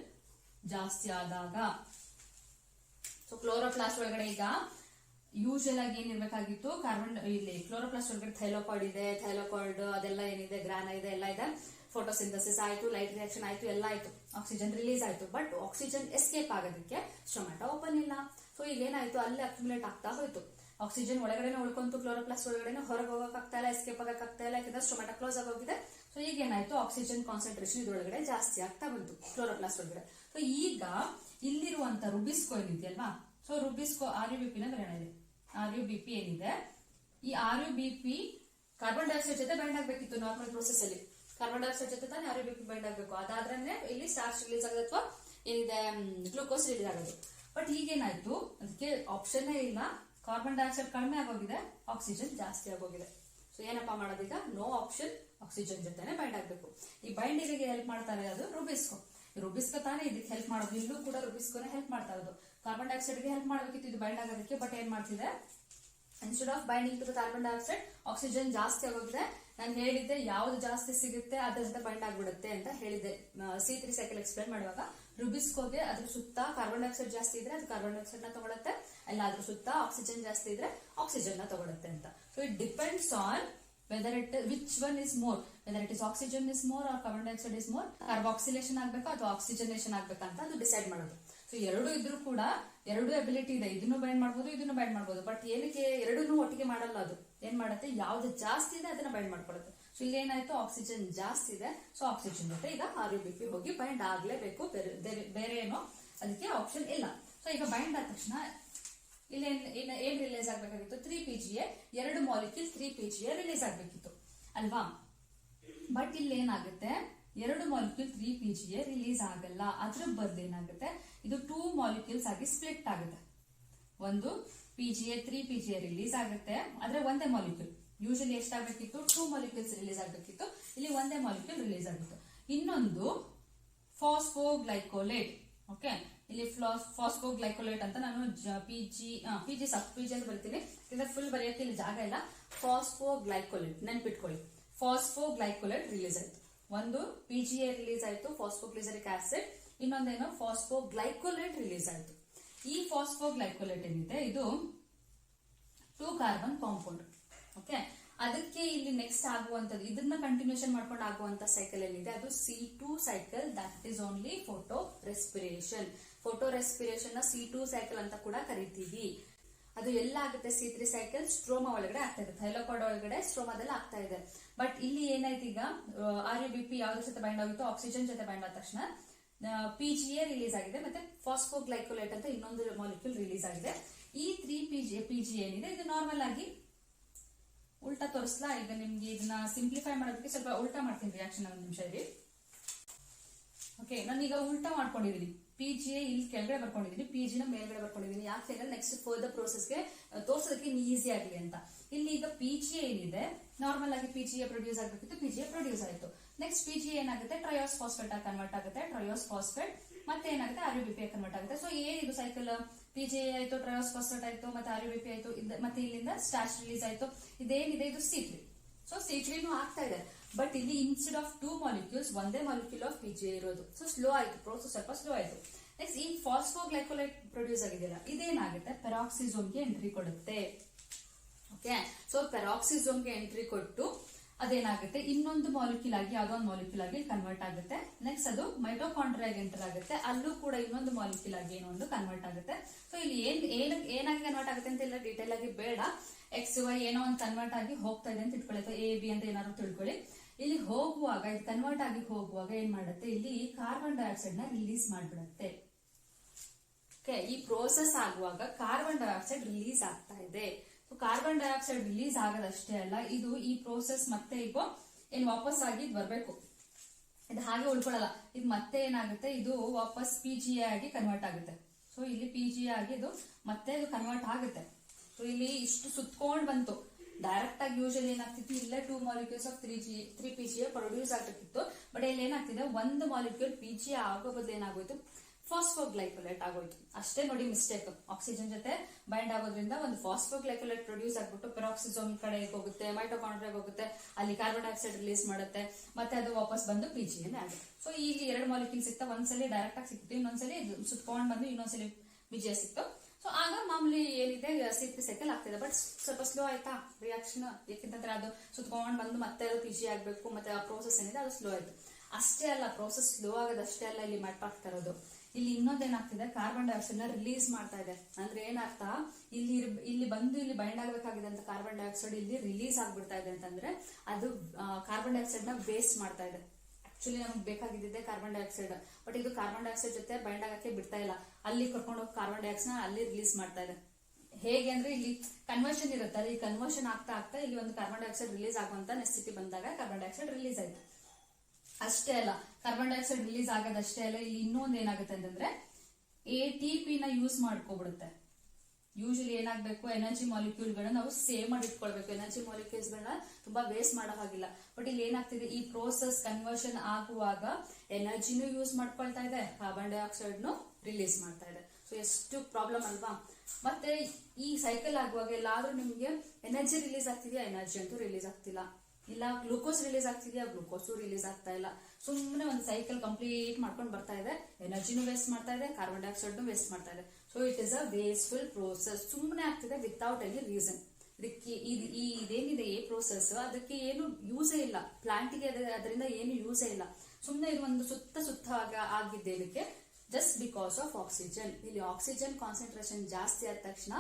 ಜಾಸ್ತಿ ಆದಾಗ. ಸೊ ಕ್ಲೋರೋಪ್ಲಾಸ್ಟ್ ಒಳಗಡೆ ಈಗ ಯೂಶಲ್ ಆಗಿ ಏನಿರ್ಬೇಕಾಗಿತ್ತು ಕಾರ್ಬನ್ ಇಲ್ಲಿ ಕ್ಲೋರೋಪ್ಲಾಸ್ಟ್ ಒಳಗಡೆ ಥೈಲೋಕಾಯ್ಡ್ ಇದೆ ಥೈಲೋಕಾಯ್ಡ್ ಅದೆಲ್ಲ ಏನಿದೆ ಗ್ರಾನ ಇದೆ, ಎಲ್ಲ ಇದೆ. ಫೋಟೋಸಿಂಥಸಿಸ್ ಆಯ್ತು ಲೈಟ್ ರಿಯಾಕ್ಷನ್ ಆಯ್ತು, ಎಲ್ಲ ಆಯ್ತು. ಆಕ್ಸಿಜನ್ ರಿಲೀಸ್ ಆಯ್ತು. ಬಟ್ ಆಕ್ಸಿಜನ್ ಎಸ್ಕೇಪ್ ಆಗೋದಕ್ಕೆ ಸ್ಟೊಮ್ಯಾಟೊ ಓಪನ್ ಇಲ್ಲ. ಸೊ ಈಗ ಏನಾಯ್ತು ಅಲ್ಲಿ ಅಕ್ಯುಮುಲೇಟ್ ಆಗ್ತಾ ಹೋಯ್ತು. ಆಕ್ಸಿಜನ್ ಒಳಗಡೆನೆ ಉಳ್ಕೊಂತು ಕ್ಲೋರೋಪ್ಲಾಸ್ಟ್ ಒಳಗಡೆ ಹೊರಗೆ ಹೋಗಕ್ಕಾಗ್ತಾ ಇಲ್ಲ ಎಸ್ಕೇಪ್ ಆಗಕ್ಕಾಗ್ತಾ ಇಲ್ಲ, ಯಾಕಂದ್ರೆ ಸ್ಟೊಮ್ಯಾಟೊ ಕ್ಲೋಸ್ ಆಗೋಗಿದೆ ಸೊ ಈಗ ಏನಾಯ್ತು ಆಕ್ಸಿಜನ್ ಕಾನ್ಸಂಟ್ರೇಷನ್ ಇದೊಳಗಡೆ ಜಾಸ್ತಿ ಆಗ್ತಾ ಬಂತು ಕ್ಲೋರೋಪ್ಲಾಸ್ಟ್ ಒಳಗಡೆ. ಸೊ ಈಗ ಇಲ್ಲಿರುವಂತ rubisco ಏನಿದೆಯಲ್ವಾ? So rubisco R U B P ಅಂದ್ರೆ ಇದೆ. ಆರ್ ಯು ಬಿ ಪಿ ಏನಿದೆ? ಈ R U B P carbon dioxide ಜೊತೆ ಬ್ಯಾಂಡ್ ಆಗ್ಬೇಕಿತ್ತು ನಾರ್ಮಲ್ ಪ್ರೋಸೆಸ್ ಅಲ್ಲಿ. ಕಾರ್ಬನ್ ಡೈಆಕ್ಸೈಡ್ ಜೊತೆ ತಾನೇ ಅವ್ರಿಗೆ ಬೈಂಡ್ ಆಗಬೇಕು. ಅದಾದ್ರೆ ಇಲ್ಲಿ ಸ್ಟಾರ್ಚ್ ರಿಲೀಸ್ ಆಗೋದು ಅಥವಾ ಏನಿದೆ ಗ್ಲೂಕೋಸ್ ರಿಲೀಸ್ ಆಗೋದು ಬಟ್ ಈಗೇನಾಯ್ತು ಅದಕ್ಕೆ ಆಪ್ಷನ್ನೇ ಇಲ್ಲ. ಕಾರ್ಬನ್ ಡೈಆಕ್ಸೈಡ್ ಕಡಿಮೆ ಆಗೋಗಿದೆ ಆಕ್ಸಿಜನ್ ಜಾಸ್ತಿ ಆಗೋಗಿದೆ. ಸೊ ಸೊ ಏನಪ್ಪಾ ಮಾಡೋದೀಗ? ನೋ ಆಪ್ಷನ್ ಆಕ್ಸಿಜನ್ ಜೊತೆನೆ ಬೈಂಡ್ ಆಗಬೇಕು. ಈ ಬೈಂಡಿಂಗ್ ಹೆಲ್ಪ್ ಮಾಡ್ತಾರೆ ಅದು ರುಬಿಸ್ಕೋ ರುಬಿಸ್ಕೋ ತಾನೇ ಇದಕ್ಕೆ ಹೆಲ್ಪ್ ಮಾಡೋದು. ಇಲ್ಲೂ ಕೂಡ ರುಬಿಸ್ಕೋನೆ ಹೆಲ್ಪ್ ಮಾಡ್ತಾ ಇರೋದು. ಕಾರ್ಬನ್ ಡೈಆಕ್ಸೈಡ್ಗೆ ಹೆಲ್ಪ್ ಮಾಡಬೇಕಿತ್ತು, ಇದು ಬೈಂಡ್ ಆಗೋದಕ್ಕೆ ಬಟ್ ಏನ್ ಮಾಡ್ತಿದೆ? Instead of binding to carbon dioxide oxygen ಜಾಸ್ತಿ ಆಗೋಗಿದೆ. ನಾನು ಹೇಳಿದ್ದೆ ಯಾವ್ದು ಜಾಸ್ತಿ ಸಿಗುತ್ತೆ ಅದರಿಂದ ಜೊತೆ ಬೈಂಡ್ ಆಗ್ಬಿಡುತ್ತೆ ಅಂತ ಹೇಳಿದ್ದೆ. ಸಿ ತ್ರೀ ಸೈಕಲ್ ಎಕ್ಸ್ಪ್ಲೇನ್ ಮಾಡುವಾಗ ರುಬಿಸ್ಕೋಗೆ ಅದ್ರ ಸುತ್ತ ಕಾರ್ಬನ್ ಡೈಆಕ್ಸೈಡ್ ಜಾಸ್ತಿ ಇದ್ರೆ ಅದು ಕಾರ್ಬನ್ ಡೈಆಕ್ಸೈಡ್ನ ತಗೊಳುತ್ತೆ ಅಲ್ಲ ಅದ್ರ ಸುತ್ತ ಆಕ್ಸಿಜನ್ ಜಾಸ್ತಿ ಇದ್ರೆ ಆಕ್ಸಿಜನ್ನ ತಗೊಳುತ್ತೆ ಅಂತ. So it depends on whether it which one is more whether it is oxygen is more or carbon dioxide is more carboxylation ಆಗ್ಬೇಕಾ ಅಥವಾ ಆಕ್ಸಿಜನೇಷನ್ ಆಗ್ಬೇಕಂತ ಅದು ಡಿಸೈಡ್ ಮಾಡೋದು. ಸೊ ಎರಡು ಇದ್ರೂ ಕೂಡ ಎರಡು ಎಬಿಲಿಟಿ ಇದೆ. ಇದನ್ನು ಬೈಂಡ್ ಮಾಡ್ಬೋದು, ಇದನ್ನು ಬೈಂಡ್ ಮಾಡ್ಬೋದು. ಬಟ್ ಏನಕ್ಕೆ ಎರಡನ್ನು ಒಟ್ಟಿಗೆ ಮಾಡಲ್ಲ ಅದು? ಏನ್ ಮಾಡುತ್ತೆ? ಯಾವ್ದು ಜಾಸ್ತಿ ಇದೆ, ಅದನ್ನ ಬೈಂಡ್ ಮಾಡ್ಕೊಡುತ್ತೆ ಸೊ ಇಲ್ಲಿ ಏನಾಯ್ತು ಆಕ್ಸಿಜನ್ ಜಾಸ್ತಿ ಇದೆ. ಸೊ ಆಕ್ಸಿಜನ್ ಜೊತೆ ಈಗ ಆರ್ ಬಿ ಪಿ ಹೋಗಿ ಬೈಂಡ್ ಆಗ್ಲೇಬೇಕು. ಬೇರೆ ಏನೋ ಅದಕ್ಕೆ ಆಪ್ಷನ್ ಇಲ್ಲ. ಸೊ ಈಗ ಬೈಂಡ್ ಆದ ತಕ್ಷಣ ಇಲ್ಲಿ ಏನ್ ರಿಲೀಸ್ ಆಗ್ಬೇಕಾಗಿತ್ತು? ತ್ರೀ ಪಿ ಜಿ ಎರಡು molecule three P G release ಆಗ್ಬೇಕಿತ್ತು. ಅಲ್ವಾ? ಬಟ್ ಇಲ್ಲಿ ಏನಾಗುತ್ತೆ ಎರಡು molecule three P G release ಆಗಲ್ಲ. ಅದ್ರ ಬದಲು ಏನಾಗುತ್ತೆ? ಇದು ಟೂ ಮಾಲಿಕ್ಯೂಲ್ಸ್ ಆಗಿ ಸ್ಪ್ಲಿಟ್ ಆಗುತ್ತೆ. ಒಂದು P G A three P G A release ಆಗುತ್ತೆ. ಆದ್ರೆ ಒಂದೇ ಮಾಲಿಕ್ಯೂಲ್ ಯೂಶಲಿ ಎಷ್ಟಾಗಬೇಕಿತ್ತು? ಟೂ ಮಾಲಿಕ್ಯೂಲ್ಸ್ ರಿಲೀಸ್ ಆಗಬೇಕಿತ್ತು. ಇಲ್ಲಿ ಒಂದೇ ಮಾಲಿಕ್ಯೂಲ್ ರಿಲೀಸ್ ಆಗಿತ್ತು. ಇನ್ನೊಂದು ಫಾಸ್ಫೋಗ್ಲೈಕೋಲೇಟ್ ಓಕೆ ಇಲ್ಲಿ ಫಾಸ್ಫೋಗ್ಲೈಕೋಲೇಟ್ ಅಂತ ನಾನು P G P G sub P G ಅಂತ ಬರ್ತೀನಿ. ಫುಲ್ ಬರೆಯೋಕೆ ಇಲ್ಲಿ ಜಾಗ ಇಲ್ಲ. ಫಾಸ್ಫೋಗ್ಲೈಕೋಲೇಟ್ ನೆನ್ಪಿಟ್ಕೊಳ್ಳಿ. ಫಾಸ್ಫೋಗ್ಲೈಕೋಲೇಟ್ ರಿಲೀಸ್ ಆಯ್ತು. ಒಂದು ಪಿ ಜಿ ಎ ರಿಲೀಸ್ ಆಯ್ತು ಫಾಸ್ಫೋಗ್ಲಿಸರಿಕ್ ಆಸಿಡ್ ಇನ್ನೊಂದೇನು ಫಾಸ್ಫೋಗ್ಲೈಕೋಲೇಟ್ ರಿಲೀಸ್ ಆಯಿತು. ಈ ಫಾಸ್ಫೋಗ್ಲೈಕೋಲೇಟ್ ಏನಿದೆ ಇದು ಟೂ ಕಾರ್ಬನ್ ಕಾಂಪೌಂಡ್ ಓಕೆ ಅದಕ್ಕೆ ಇಲ್ಲಿ ನೆಕ್ಸ್ಟ್ ಆಗುವಂತದ್ದು ಇದನ್ನ ಕಂಟಿನ್ಯೂಷನ್ ಮಾಡ್ಕೊಂಡು ಆಗುವಂತ ಸೈಕಲ್ ಏನಿದೆ, ಅದು C two cycle that is only photorespiration photo ರೆಸ್ಪಿರೇಷನ್ನ ಸಿ ಟೂ ಸೈಕಲ್ ಅಂತ ಕೂಡ ಕರಿತೀವಿ. ಅದು ಎಲ್ಲ ಆಗುತ್ತೆ ಸಿ ತ್ರೀ ಸೈಕಲ್ ಸ್ಟ್ರೋಮಾ ಒಳಗಡೆ ಆಗ್ತಾ ಇದೆ. ಥೈಲೋಕಾಡ್ ಒಳಗಡೆ ಸ್ಟ್ರೋಮಾದಲ್ಲಿ ಆಗ್ತಾ ಇದೆ. ಬಟ್ ಇಲ್ಲಿ ಏನಾಯ್ತು ಈಗ ಆರ್ ಯು ಬಿ ಪಿ ಯಾವ್ದ್ರ ಜೊತೆ ಬೈಂಡ್ ಆಗಿತ್ತು ಆಕ್ಸಿಜನ್ ಜೊತೆ ಬೈಂಡ್ ಆದ ತಕ್ಷಣ ಪಿ ಜಿ ಎ ರಿಲೀಸ್ ಆಗಿದೆ, ಮತ್ತೆ ಫಾಸ್ಫೋಗ್ಲೈಕೋಲೇಟ್ ಅಂತ ಇನ್ನೊಂದು ಮಾಲಿಕ್ಯೂಲ್ ರಿಲೀಸ್ ಆಗಿದೆ. ಈ three P G P G ಏನಿದೆ, ಇದು ನಾರ್ಮಲ್ ಆಗಿ ಉಲ್ಟಾ ತೋರಿಸ್ಲಾ? ಈಗ ನಿಮ್ಗೆ ಇದನ್ನ ಸಿಂಪ್ಲಿಫೈ ಮಾಡೋದಕ್ಕೆ ಸ್ವಲ್ಪ ಉಲ್ಟಾ ಮಾಡ್ತೀನಿ ರಿಯಾಕ್ಷನ್ ಒಂದು ನಿಮಿಷ ಇರಿ. ಓಕೆ ನಾನೀಗ ಉಲ್ಟಾ ಮಾಡ್ಕೊಂಡಿದ್ದೀನಿ ಪಿ ಜಿ ಇಲ್ಲಿ ಕೆಳಗಡೆ ಬರ್ಕೊಂಡಿದ್ದೀನಿ ಪಿ ಜಿನ ಮೇಲ್ಗಡೆ ಬರ್ಕೊಂಡಿದ್ದೀನಿ ಯಾಕೆ ಅಂದ್ರೆ ನೆಕ್ಸ್ಟ್ ಫರ್ದರ್ ಪ್ರೋಸೆಸ್ಗೆ ತೋರ್ಸೋದಕ್ಕೆ ಈಸಿ ಆಗಲಿ ಅಂತ. ಇಲ್ಲಿ ಈಗ ಪಿ ಜಿ ಏನಿದೆ ನಾರ್ಮಲ್ ಆಗಿ ಪಿ ಜಿ ಪ್ರೊಡ್ಯೂಸ್ ಆಗಬೇಕಿತ್ತು ಪಿ ಜಿ ಪ್ರೊಡ್ಯೂಸ್ ಆಯಿತು. ನೆಕ್ಸ್ಟ್ ಪಿ ಜಿ ಏನಾಗುತ್ತೆ? ಟ್ರಯೋಸ್ ಫಾಸ್ಫೇಟ್ ಆಗಿ ಕನ್ವರ್ಟ್ ಆಗುತ್ತೆ. ಟ್ರಯೋಸ್ ಫಾಸ್ಫೇಟ್ ಮತ್ತೆ ಏನಾಗುತ್ತೆ? R U B P convert ಆಗುತ್ತೆ. ಸೊ ಏನಿದು ಸೈಕಲ್ ಪಿ ಜಿ ಆಯಿತು ಟ್ರಯೋಸ್ ಫಾಸ್ಫೇಟ್ ಆಯಿತು, ಮತ್ತೆ ಆರ್ ಯು ಬಿ ಪಿ ಆಯಿತು ಮತ್ತೆ ಇಲ್ಲಿಂದ ಸ್ಟಾರ್ಚ್ ರಿಲೀಸ್ ಆಯಿತು. ಇದೇನಿದೆ? ಇದು ಸಿ ತ್ರೀ ಸೊ ಸಿ ತ್ರೀನು ಆಗ್ತಾ ಇದೆ. ಬಟ್ ಇಲ್ಲಿ ಇನ್ಸ್ಟೆಡ್ ಆಫ್ ಟೂ ಮಾಲಿಕ್ಯೂಲ್ಸ್ ಒಂದೇ ಮಾಲಿಕ್ಯೂಲ್ ಆಫ್ ಪಿ ಜೆ ಇರೋದು. ಸೊ ಸ್ಲೋ ಆಯ್ತು ಪ್ರೋಸೆಸ್ ಸ್ವಲ್ಪ ಸ್ಲೋ ಆಯ್ತು. ನೆಕ್ಸ್ಟ್ ಈ ಫಾಸ್ಫೋಗ್ಲೈಕೋಲೈಟ್ ಪ್ರೊಡ್ಯೂಸ್ ಆಗಿದೆಯಲ್ಲ, ಇದೇನಾಗುತ್ತೆ? ಪೆರಾಕ್ಸಿಸೋಮ್ಗೆ ಎಂಟ್ರಿ ಕೊಡುತ್ತೆ. ಓಕೆ ಸೊ ಪೆರಾಕ್ಸಿಸೋಮ್ಗೆ ಎಂಟ್ರಿ ಕೊಟ್ಟು ಅದೇನಾಗುತ್ತೆ? ಇನ್ನೊಂದು ಮಾಲಿಕ್ಯೂಲ್ ಆಗಿ, ಯಾವುದೋ ಒಂದು ಮಾಲಿಕ್ಯೂಲ್ ಆಗಿ ಕನ್ವರ್ಟ್ ಆಗುತ್ತೆ. ನೆಕ್ಸ್ಟ್ ಅದು ಮೈಟೋಕಾಂಡ್ರಿಯಾಗಿ ಎಂಟರ್ ಆಗುತ್ತೆ. ಅಲ್ಲೂ ಕೂಡ ಇನ್ನೊಂದು ಮಾಲಿಕ್ಯೂಲ್ ಆಗಿ ಏನೋ ಕನ್ವರ್ಟ್ ಆಗುತ್ತೆ. ಸೊ ಇಲ್ಲಿ ಏನ್ ಏನ್, ಏನಾಗಿ ಕನ್ವರ್ಟ್ ಆಗುತ್ತೆ ಅಂತ ಎಲ್ಲ ಡೀಟೇಲ್ ಆಗಿ ಬೇಡ. ಎಕ್ಸ್ ವೈ ಏನೋ ಒಂದು ಕನ್ವರ್ಟ್ ಆಗಿ ಹೋಗ್ತಾ ಇದೆ ಅಂತ ಇಟ್ಕೊಳ್ಳಿ. ಎ ಬಿ ಅಂತ ಏನಾದ್ರು ತಿಳ್ಕೊಳ್ಳಿ. ಇಲ್ಲಿ ಹೋಗುವಾಗ ಇದು ಕನ್ವರ್ಟ್ ಆಗಿ ಹೋಗುವಾಗ ಏನ್ ಮಾಡುತ್ತೆ? ಇಲ್ಲಿ ಕಾರ್ಬನ್ ಡೈಆಕ್ಸೈಡ್ನ ರಿಲೀಸ್ ಮಾಡ್ಬಿಡತ್ತೆ. ಈ ಪ್ರೋಸೆಸ್ ಆಗುವಾಗ ಕಾರ್ಬನ್ ಡೈಆಕ್ಸೈಡ್ ರಿಲೀಸ್ ಆಗ್ತಾ ಇದೆ. ಕಾರ್ಬನ್ ಡೈಆಕ್ಸೈಡ್ ರಿಲೀಸ್ ಆಗದಷ್ಟೇ ಅಲ್ಲ, ಇದು ಈ ಪ್ರೋಸೆಸ್ ಮತ್ತೆ ಈಗ ಏನ್ ವಾಪಸ್ ಆಗಿ ಬರಬೇಕು. ಇದು ಹಾಗೆ ಉಳ್ಕೊಳ್ಳಲ್ಲ. ಇದು ಮತ್ತೆ ಏನಾಗುತ್ತೆ? ಇದು ವಾಪಸ್ ಪಿ ಜಿ ಆಗಿ ಕನ್ವರ್ಟ್ ಆಗುತ್ತೆ. ಸೊ ಇಲ್ಲಿ ಪಿ ಜಿ ಆಗಿ ಇದು ಮತ್ತೆ ಇದು ಕನ್ವರ್ಟ್ ಆಗುತ್ತೆ. ಸೊ ಇಲ್ಲಿ ಇಷ್ಟು ಸುತ್ಕೊಂಡ್ ಬಂತು. ಡೈರೆಕ್ಟ್ ಆಗಿ ಯೂಶಲಿ ಏನಾಗ್ತಿತ್ತು, ಇಲ್ಲೇ two molecules of three G three P G produce ಆಗ್ತಿತ್ತು. ಬಟ್ ಇಲ್ಲಿ ಏನಾಗ್ತಿದೆ, ಒಂದು ಮಾಲಿಕ್ಯೂಲ್ ಪಿ ಜಿ ಆಗೋ ಬದಲು ಏನಾಗೋಯ್ತು? ಫಾಸ್ಫೋಗ್ಲೈಕೋಲೇಟ್ ಆಗೋಯ್ತು. ಅಷ್ಟೇ ನೋಡಿ ಮಿಸ್ಟೇಕ್ ಆಕ್ಸಿಜನ್ ಜೊತೆ ಬೈಂಡ್ ಆಗೋದ್ರಿಂದ ಒಂದು ಫಾಸ್ಫೋಗ್ಲೈಕೋಲೇಟ್ ಪ್ರೊಡ್ಯೂಸ್ ಆಗ್ಬಿಟ್ಟು ಪೆರಾಕ್ಸಿಸೋಮ್ ಕಡೆ ಹೋಗುತ್ತೆ ಮೈಟೋಕಾಂಡ್ರಿಯಾಗ ಹೋಗುತ್ತೆ, ಅಲ್ಲಿ ಕಾರ್ಬನ್ ಡೈಆಕ್ಸೈಡ್ ರಿಲೀಸ್ ಮಾಡುತ್ತೆ, ಮತ್ತೆ ಅದು ವಾಪಸ್ ಬಂದು ಪಿ ಜಿ ಆಗುತ್ತೆ. ಸೊ ಇಲ್ಲಿ ಎರಡು ಮಾಲಿಕ್ಯೂಲ್ ಸಿಕ್ತ ಒಂದ್ಸಲಿ ಡೈರೆಕ್ಟ್ ಆಗಿ ಸಿಕ್ತು ಇನ್ನೊಂದ್ಸಲಿ ಸುತ್ಕೊಂಡ್ ಬಂದು ಇನ್ನೊಂದ್ಸಲಿ ವಿಜಯ ಸಿಕ್ತು ಆಗ ಮಾಮೂಲಿ ಏನಿದೆ ಸಿಪ್ಪಿ ಸೈಕಲ್ ಆಗ್ತಿದೆ. ಬಟ್ ಸ್ವಲ್ಪ ಸ್ಲೋ ಆಯ್ತಾ? ರಿಯಾಕ್ಷನ್ ಯಾಕೆಂತಂದ್ರೆ ಅದು ಸುತ್ಕೊಂಡು ಬಂದು ಮತ್ತೆ ಅದು ಪಿ ಜಿ ಆಗ್ಬೇಕು, ಮತ್ತೆ ಆ ಪ್ರೋಸೆಸ್ ಏನಿದೆ, ಅದು ಸ್ಲೋ ಆಯ್ತು. ಅಷ್ಟೇ ಅಲ್ಲ ಪ್ರೋಸೆಸ್ ಸ್ಲೋ ಆಗೋದಷ್ಟೇ ಅಲ್ಲ ಇಲ್ಲಿ ಮಾಡ್ತಾ ಇರೋದು. ಇಲ್ಲಿ ಇನ್ನೊಂದೇನಾಗ್ತಿದೆ ಕಾರ್ಬನ್ ಡೈಆಕ್ಸೈಡ್ನ ರಿಲೀಸ್ ಮಾಡ್ತಾ ಇದೆ. ಅಂದ್ರೆ ಏನರ್ಥ? ಇಲ್ಲಿ ಇಲ್ಲಿ ಬಂದು ಇಲ್ಲಿ ಬೈಂಡ್ ಆಗ್ಬೇಕಾಗಿದೆ ಅಂತ ಕಾರ್ಬನ್ ಡೈಆಕ್ಸೈಡ್ ಇಲ್ಲಿ ರಿಲೀಸ್ ಆಗ್ಬಿಡ್ತಾ ಇದೆ ಅಂತಂದ್ರೆ ಅದು ಕಾರ್ಬನ್ ಡೈಆಕ್ಸೈಡ್ನ ವೇಸ್ಟ್ ಮಾಡ್ತಾ ಇದೆ. ಆಕ್ಚುಲಿ ನಮ್ಗೆ ಬೇಕಾಗಿದ್ದೆ ಕಾರ್ಬನ್ ಡೈಆಕ್ಸೈಡ್ ಬಟ್ ಇದು ಕಾರ್ಬನ್ ಡೈಆಕ್ಸೈಡ್ ಜೊತೆ ಬೈಂಡ್ ಆಗಕ್ಕೆ ಬಿಡ್ತಾ ಇಲ್ಲ. ಅಲ್ಲಿ ಕರ್ಕೊಂಡು ಹೋಗಿ ಕಾರ್ಬನ್ ಡೈಆಕ್ಸೈಡ್ ಅಲ್ಲಿ ರಿಲೀಸ್ ಮಾಡ್ತಾ ಇದೆ. ಹೇಗೆ ಅಂದ್ರೆ ಇಲ್ಲಿ ಕನ್ವರ್ಷನ್ ಇರುತ್ತೆ. ಅಲ್ಲಿ ಕನ್ವರ್ಷನ್ ಆಗ್ತಾ ಆಗ್ತಾ ಇಲ್ಲಿ ಒಂದು ಕಾರ್ಬನ್ ಡೈಆಕ್ಸೈಡ್ ರಿಲೀಸ್ ಆಗುವಂತ ನೆಸ್ಥಿತಿ ಬಂದಾಗ ಕಾರ್ಬನ್ ಡೈಆಕ್ಸೈಡ್ ರಿಲೀಸ್ ಆಯ್ತು. ಅಷ್ಟೇ ಅಲ್ಲ ಕಾರ್ಬನ್ ಡೈಆಕ್ಸೈಡ್ ರಿಲೀಸ್ ಆಗೋದಷ್ಟೇ ಅಲ್ಲ, ಇಲ್ಲಿ ಇನ್ನೊಂದು ಏನಾಗುತ್ತೆ ಅಂತಂದ್ರೆ ಎ ಟಿ ಪಿ ನ ಯೂಸ್ ಮಾಡ್ಕೊಬಿಡುತ್ತೆ. ಯೂಶಲಿ ಏನಾಗಬೇಕು ಎನರ್ಜಿ ಮಾಲಿಕ್ಯೂಲ್ಗಳನ್ನ ನಾವು ಸೇವ್ ಮಾಡಿ ಇಟ್ಕೊಳ್ಬೇಕು ಎನರ್ಜಿ ಮಾಲಿಕ್ಯೂಲ್ಸ್ ಗಳನ್ನ ತುಂಬಾ ವೇಸ್ಟ್ ಮಾಡೋ ಹಾಗಿಲ್ಲ. ಬಟ್ ಇಲ್ಲಿ ಏನಾಗ್ತಿದೆ, ಈ ಪ್ರೋಸೆಸ್ ಕನ್ವರ್ಷನ್ ಆಗುವಾಗ ಎನರ್ಜಿನೂ ಯೂಸ್ ಮಾಡ್ಕೊಳ್ತಾ ಇದೆ ಕಾರ್ಬನ್ ಡೈಆಕ್ಸೈಡ್ ನು ರಿಲೀಸ್ ಮಾಡ್ತಾ ಇದೆ. ಸೊ ಎಷ್ಟು ಪ್ರಾಬ್ಲಮ್ ಅಲ್ವಾ? ಮತ್ತೆ ಈ ಸೈಕಲ್ ಆಗುವಾಗ ಎಲ್ಲಾದ್ರೂ ನಿಮ್ಗೆ ಎನರ್ಜಿ ರಿಲೀಸ್ ಆಗ್ತಿದೆಯಾ? ಎನರ್ಜಿ ಅಂತೂ ರಿಲೀಸ್ ಆಗ್ತಿಲ್ಲ. ಇಲ್ಲ ಗ್ಲೂಕೋಸ್ ರಿಲೀಸ್ ಆಗ್ತಿದೆಯಾ? ಗ್ಲೂಕೋಸು ರಿಲೀಸ್ ಆಗ್ತಾ ಇಲ್ಲ. ಸುಮ್ಮನೆ ಒಂದು ಸೈಕಲ್ ಕಂಪ್ಲೀಟ್ ಮಾಡ್ಕೊಂಡು ಬರ್ತಾ ಇದೆ. ಎನರ್ಜಿನೂ ವೇಸ್ಟ್ ಮಾಡ್ತಾ ಇದೆ ಕಾರ್ಬನ್ ಡೈಆಕ್ಸೈಡ್ ವೇಸ್ಟ್ ಮಾಡ್ತಾ ಇದೆ. So it is a wasteful process ಸುಮ್ಮನೆ ಆಗ್ತಿದೆ ವಿತೌಟ್ ಎನಿ ರೀಸನ್ ಇದಕ್ಕೆ ಇದು- ಈ ಇದೇನಿದೆ ಈ ಪ್ರೋಸೆಸ್ ಅದಕ್ಕೆ ಏನು ಯೂಸೇ ಇಲ್ಲ. ಪ್ಲಾಂಟ್ಗೆ ಅದರಿಂದ ಏನು ಯೂಸೇ ಇಲ್ಲ. ಸುಮ್ಮನೆ ಇದು ಒಂದು ಸುತ್ತ ಸುತ್ತ ಆಗ- ಆಗಿದ್ದೆ ಇದಕ್ಕೆ ಜಸ್ಟ್ ಬಿಕಾಸ್ ಆಫ್ ಆಕ್ಸಿಜನ್ ಇಲ್ಲಿ ಆಕ್ಸಿಜನ್ ಕಾನ್ಸಂಟ್ರೇಷನ್ ಜಾಸ್ತಿ ಆದ ತಕ್ಷಣ